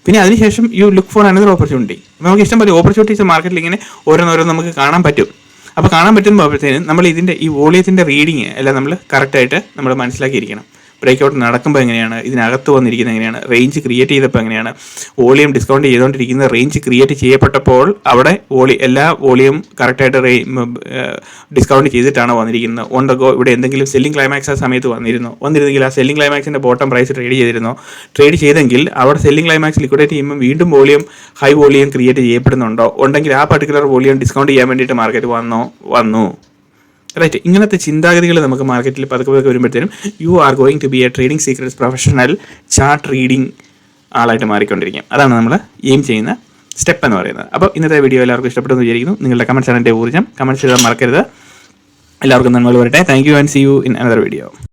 പിന്നെ അതിനുശേഷം you look for another opportunity നമുക്ക് ഇഷ്ടം പോലെ ഓപ്പർച്യൂണിറ്റീസ് മാർക്കറ്റിൽ ഇങ്ങനെ ഓരോന്നോരോന്ന് നമുക്ക് കാണാൻ പറ്റും. അപ്പോൾ കാണാൻ പറ്റുമ്പോഴത്തേനും നമ്മൾ ഇതിന്റെ ഈ വോളിയത്തിന്റെ റീഡിങ് എല്ലാം നമ്മൾ കറക്റ്റായിട്ട് നമ്മൾ മനസ്സിലാക്കിയിരിക്കണം. ബ്രേക്ക് ഔട്ട് നടക്കുമ്പോൾ എങ്ങനെയാണ്? ഇതിനകത്ത് വന്നിരിക്കുന്നത് എങ്ങനെയാണ്? റേഞ്ച് ക്രിയേറ്റ് ചെയ്തപ്പോൾ എങ്ങനെയാണ്? വോളിയം ഡിസ്കൗണ്ട് ചെയ്തുകൊണ്ടിരിക്കുന്ന റേഞ്ച് ക്രിയേറ്റ് ചെയ്യപ്പെട്ടപ്പോൾ അവിടെ വോളി എല്ലാ വോളിയം കറക്റ്റായിട്ട് റേ ഡിസ്കൗണ്ട് ചെയ്തിട്ടാണ് വന്നിരിക്കുന്നത്. ഓൺ ഗോ ഇവിടെ എന്തെങ്കിലും സെല്ലിംഗ് ക്ലൈമാക്സ് ആ സമയത്ത് വന്നിരുന്നു. വന്നിരുന്നെങ്കിൽ ആ സെല്ലിംഗ് ക്ലൈമാക്സിന്റെ ബോട്ടം പ്രൈസ് ട്രേഡ് ചെയ്തിരുന്നോ. ട്രേഡ് ചെയ്തെങ്കിൽ അവിടെ സെല്ലിംഗ് ക്ലൈമാക്സ് ലിക്വിഡേറ്റ് ചെയ്യുമ്പോൾ വീണ്ടും വോളിയം ഹൈ വോളിയം ക്രിയേറ്റ് ചെയ്യപ്പെടുന്നുണ്ടോ? ഉണ്ടെങ്കിൽ ആ പർട്ടിക്കുലർ വോളിയം ഡിസ്കൗണ്ട് ചെയ്യാൻ വേണ്ടിയിട്ട് മാർക്കറ്റ് വന്നോ വന്നു. റൈറ്റ് ഇങ്ങനത്തെ ചിന്താഗതികൾ നമുക്ക് മാർക്കറ്റിൽ പതുക്കെ പതുക്കെ വരുമ്പോഴത്തേനും you are going to be a trading secrets professional chart reading ആളായിട്ട് മാറിക്കൊണ്ടിരിക്കും അതാണ് നമ്മൾ എയിം ചെയ്യുന്ന സ്റ്റെപ്പ് എന്ന് പറയുന്നത്. അപ്പോൾ ഇന്നത്തെ വീഡിയോ എല്ലാവർക്കും ഇഷ്ടപ്പെട്ടെന്ന് വിചാരിക്കുന്നു. നിങ്ങളുടെ കമൻസ് ആണ് എന്റെ ഊർജം. കമൻസ് ചെയ്താൽ മറക്കരുത്. എല്ലാവർക്കും നന്മകൾ വരട്ടെ. Thank you and see you in another video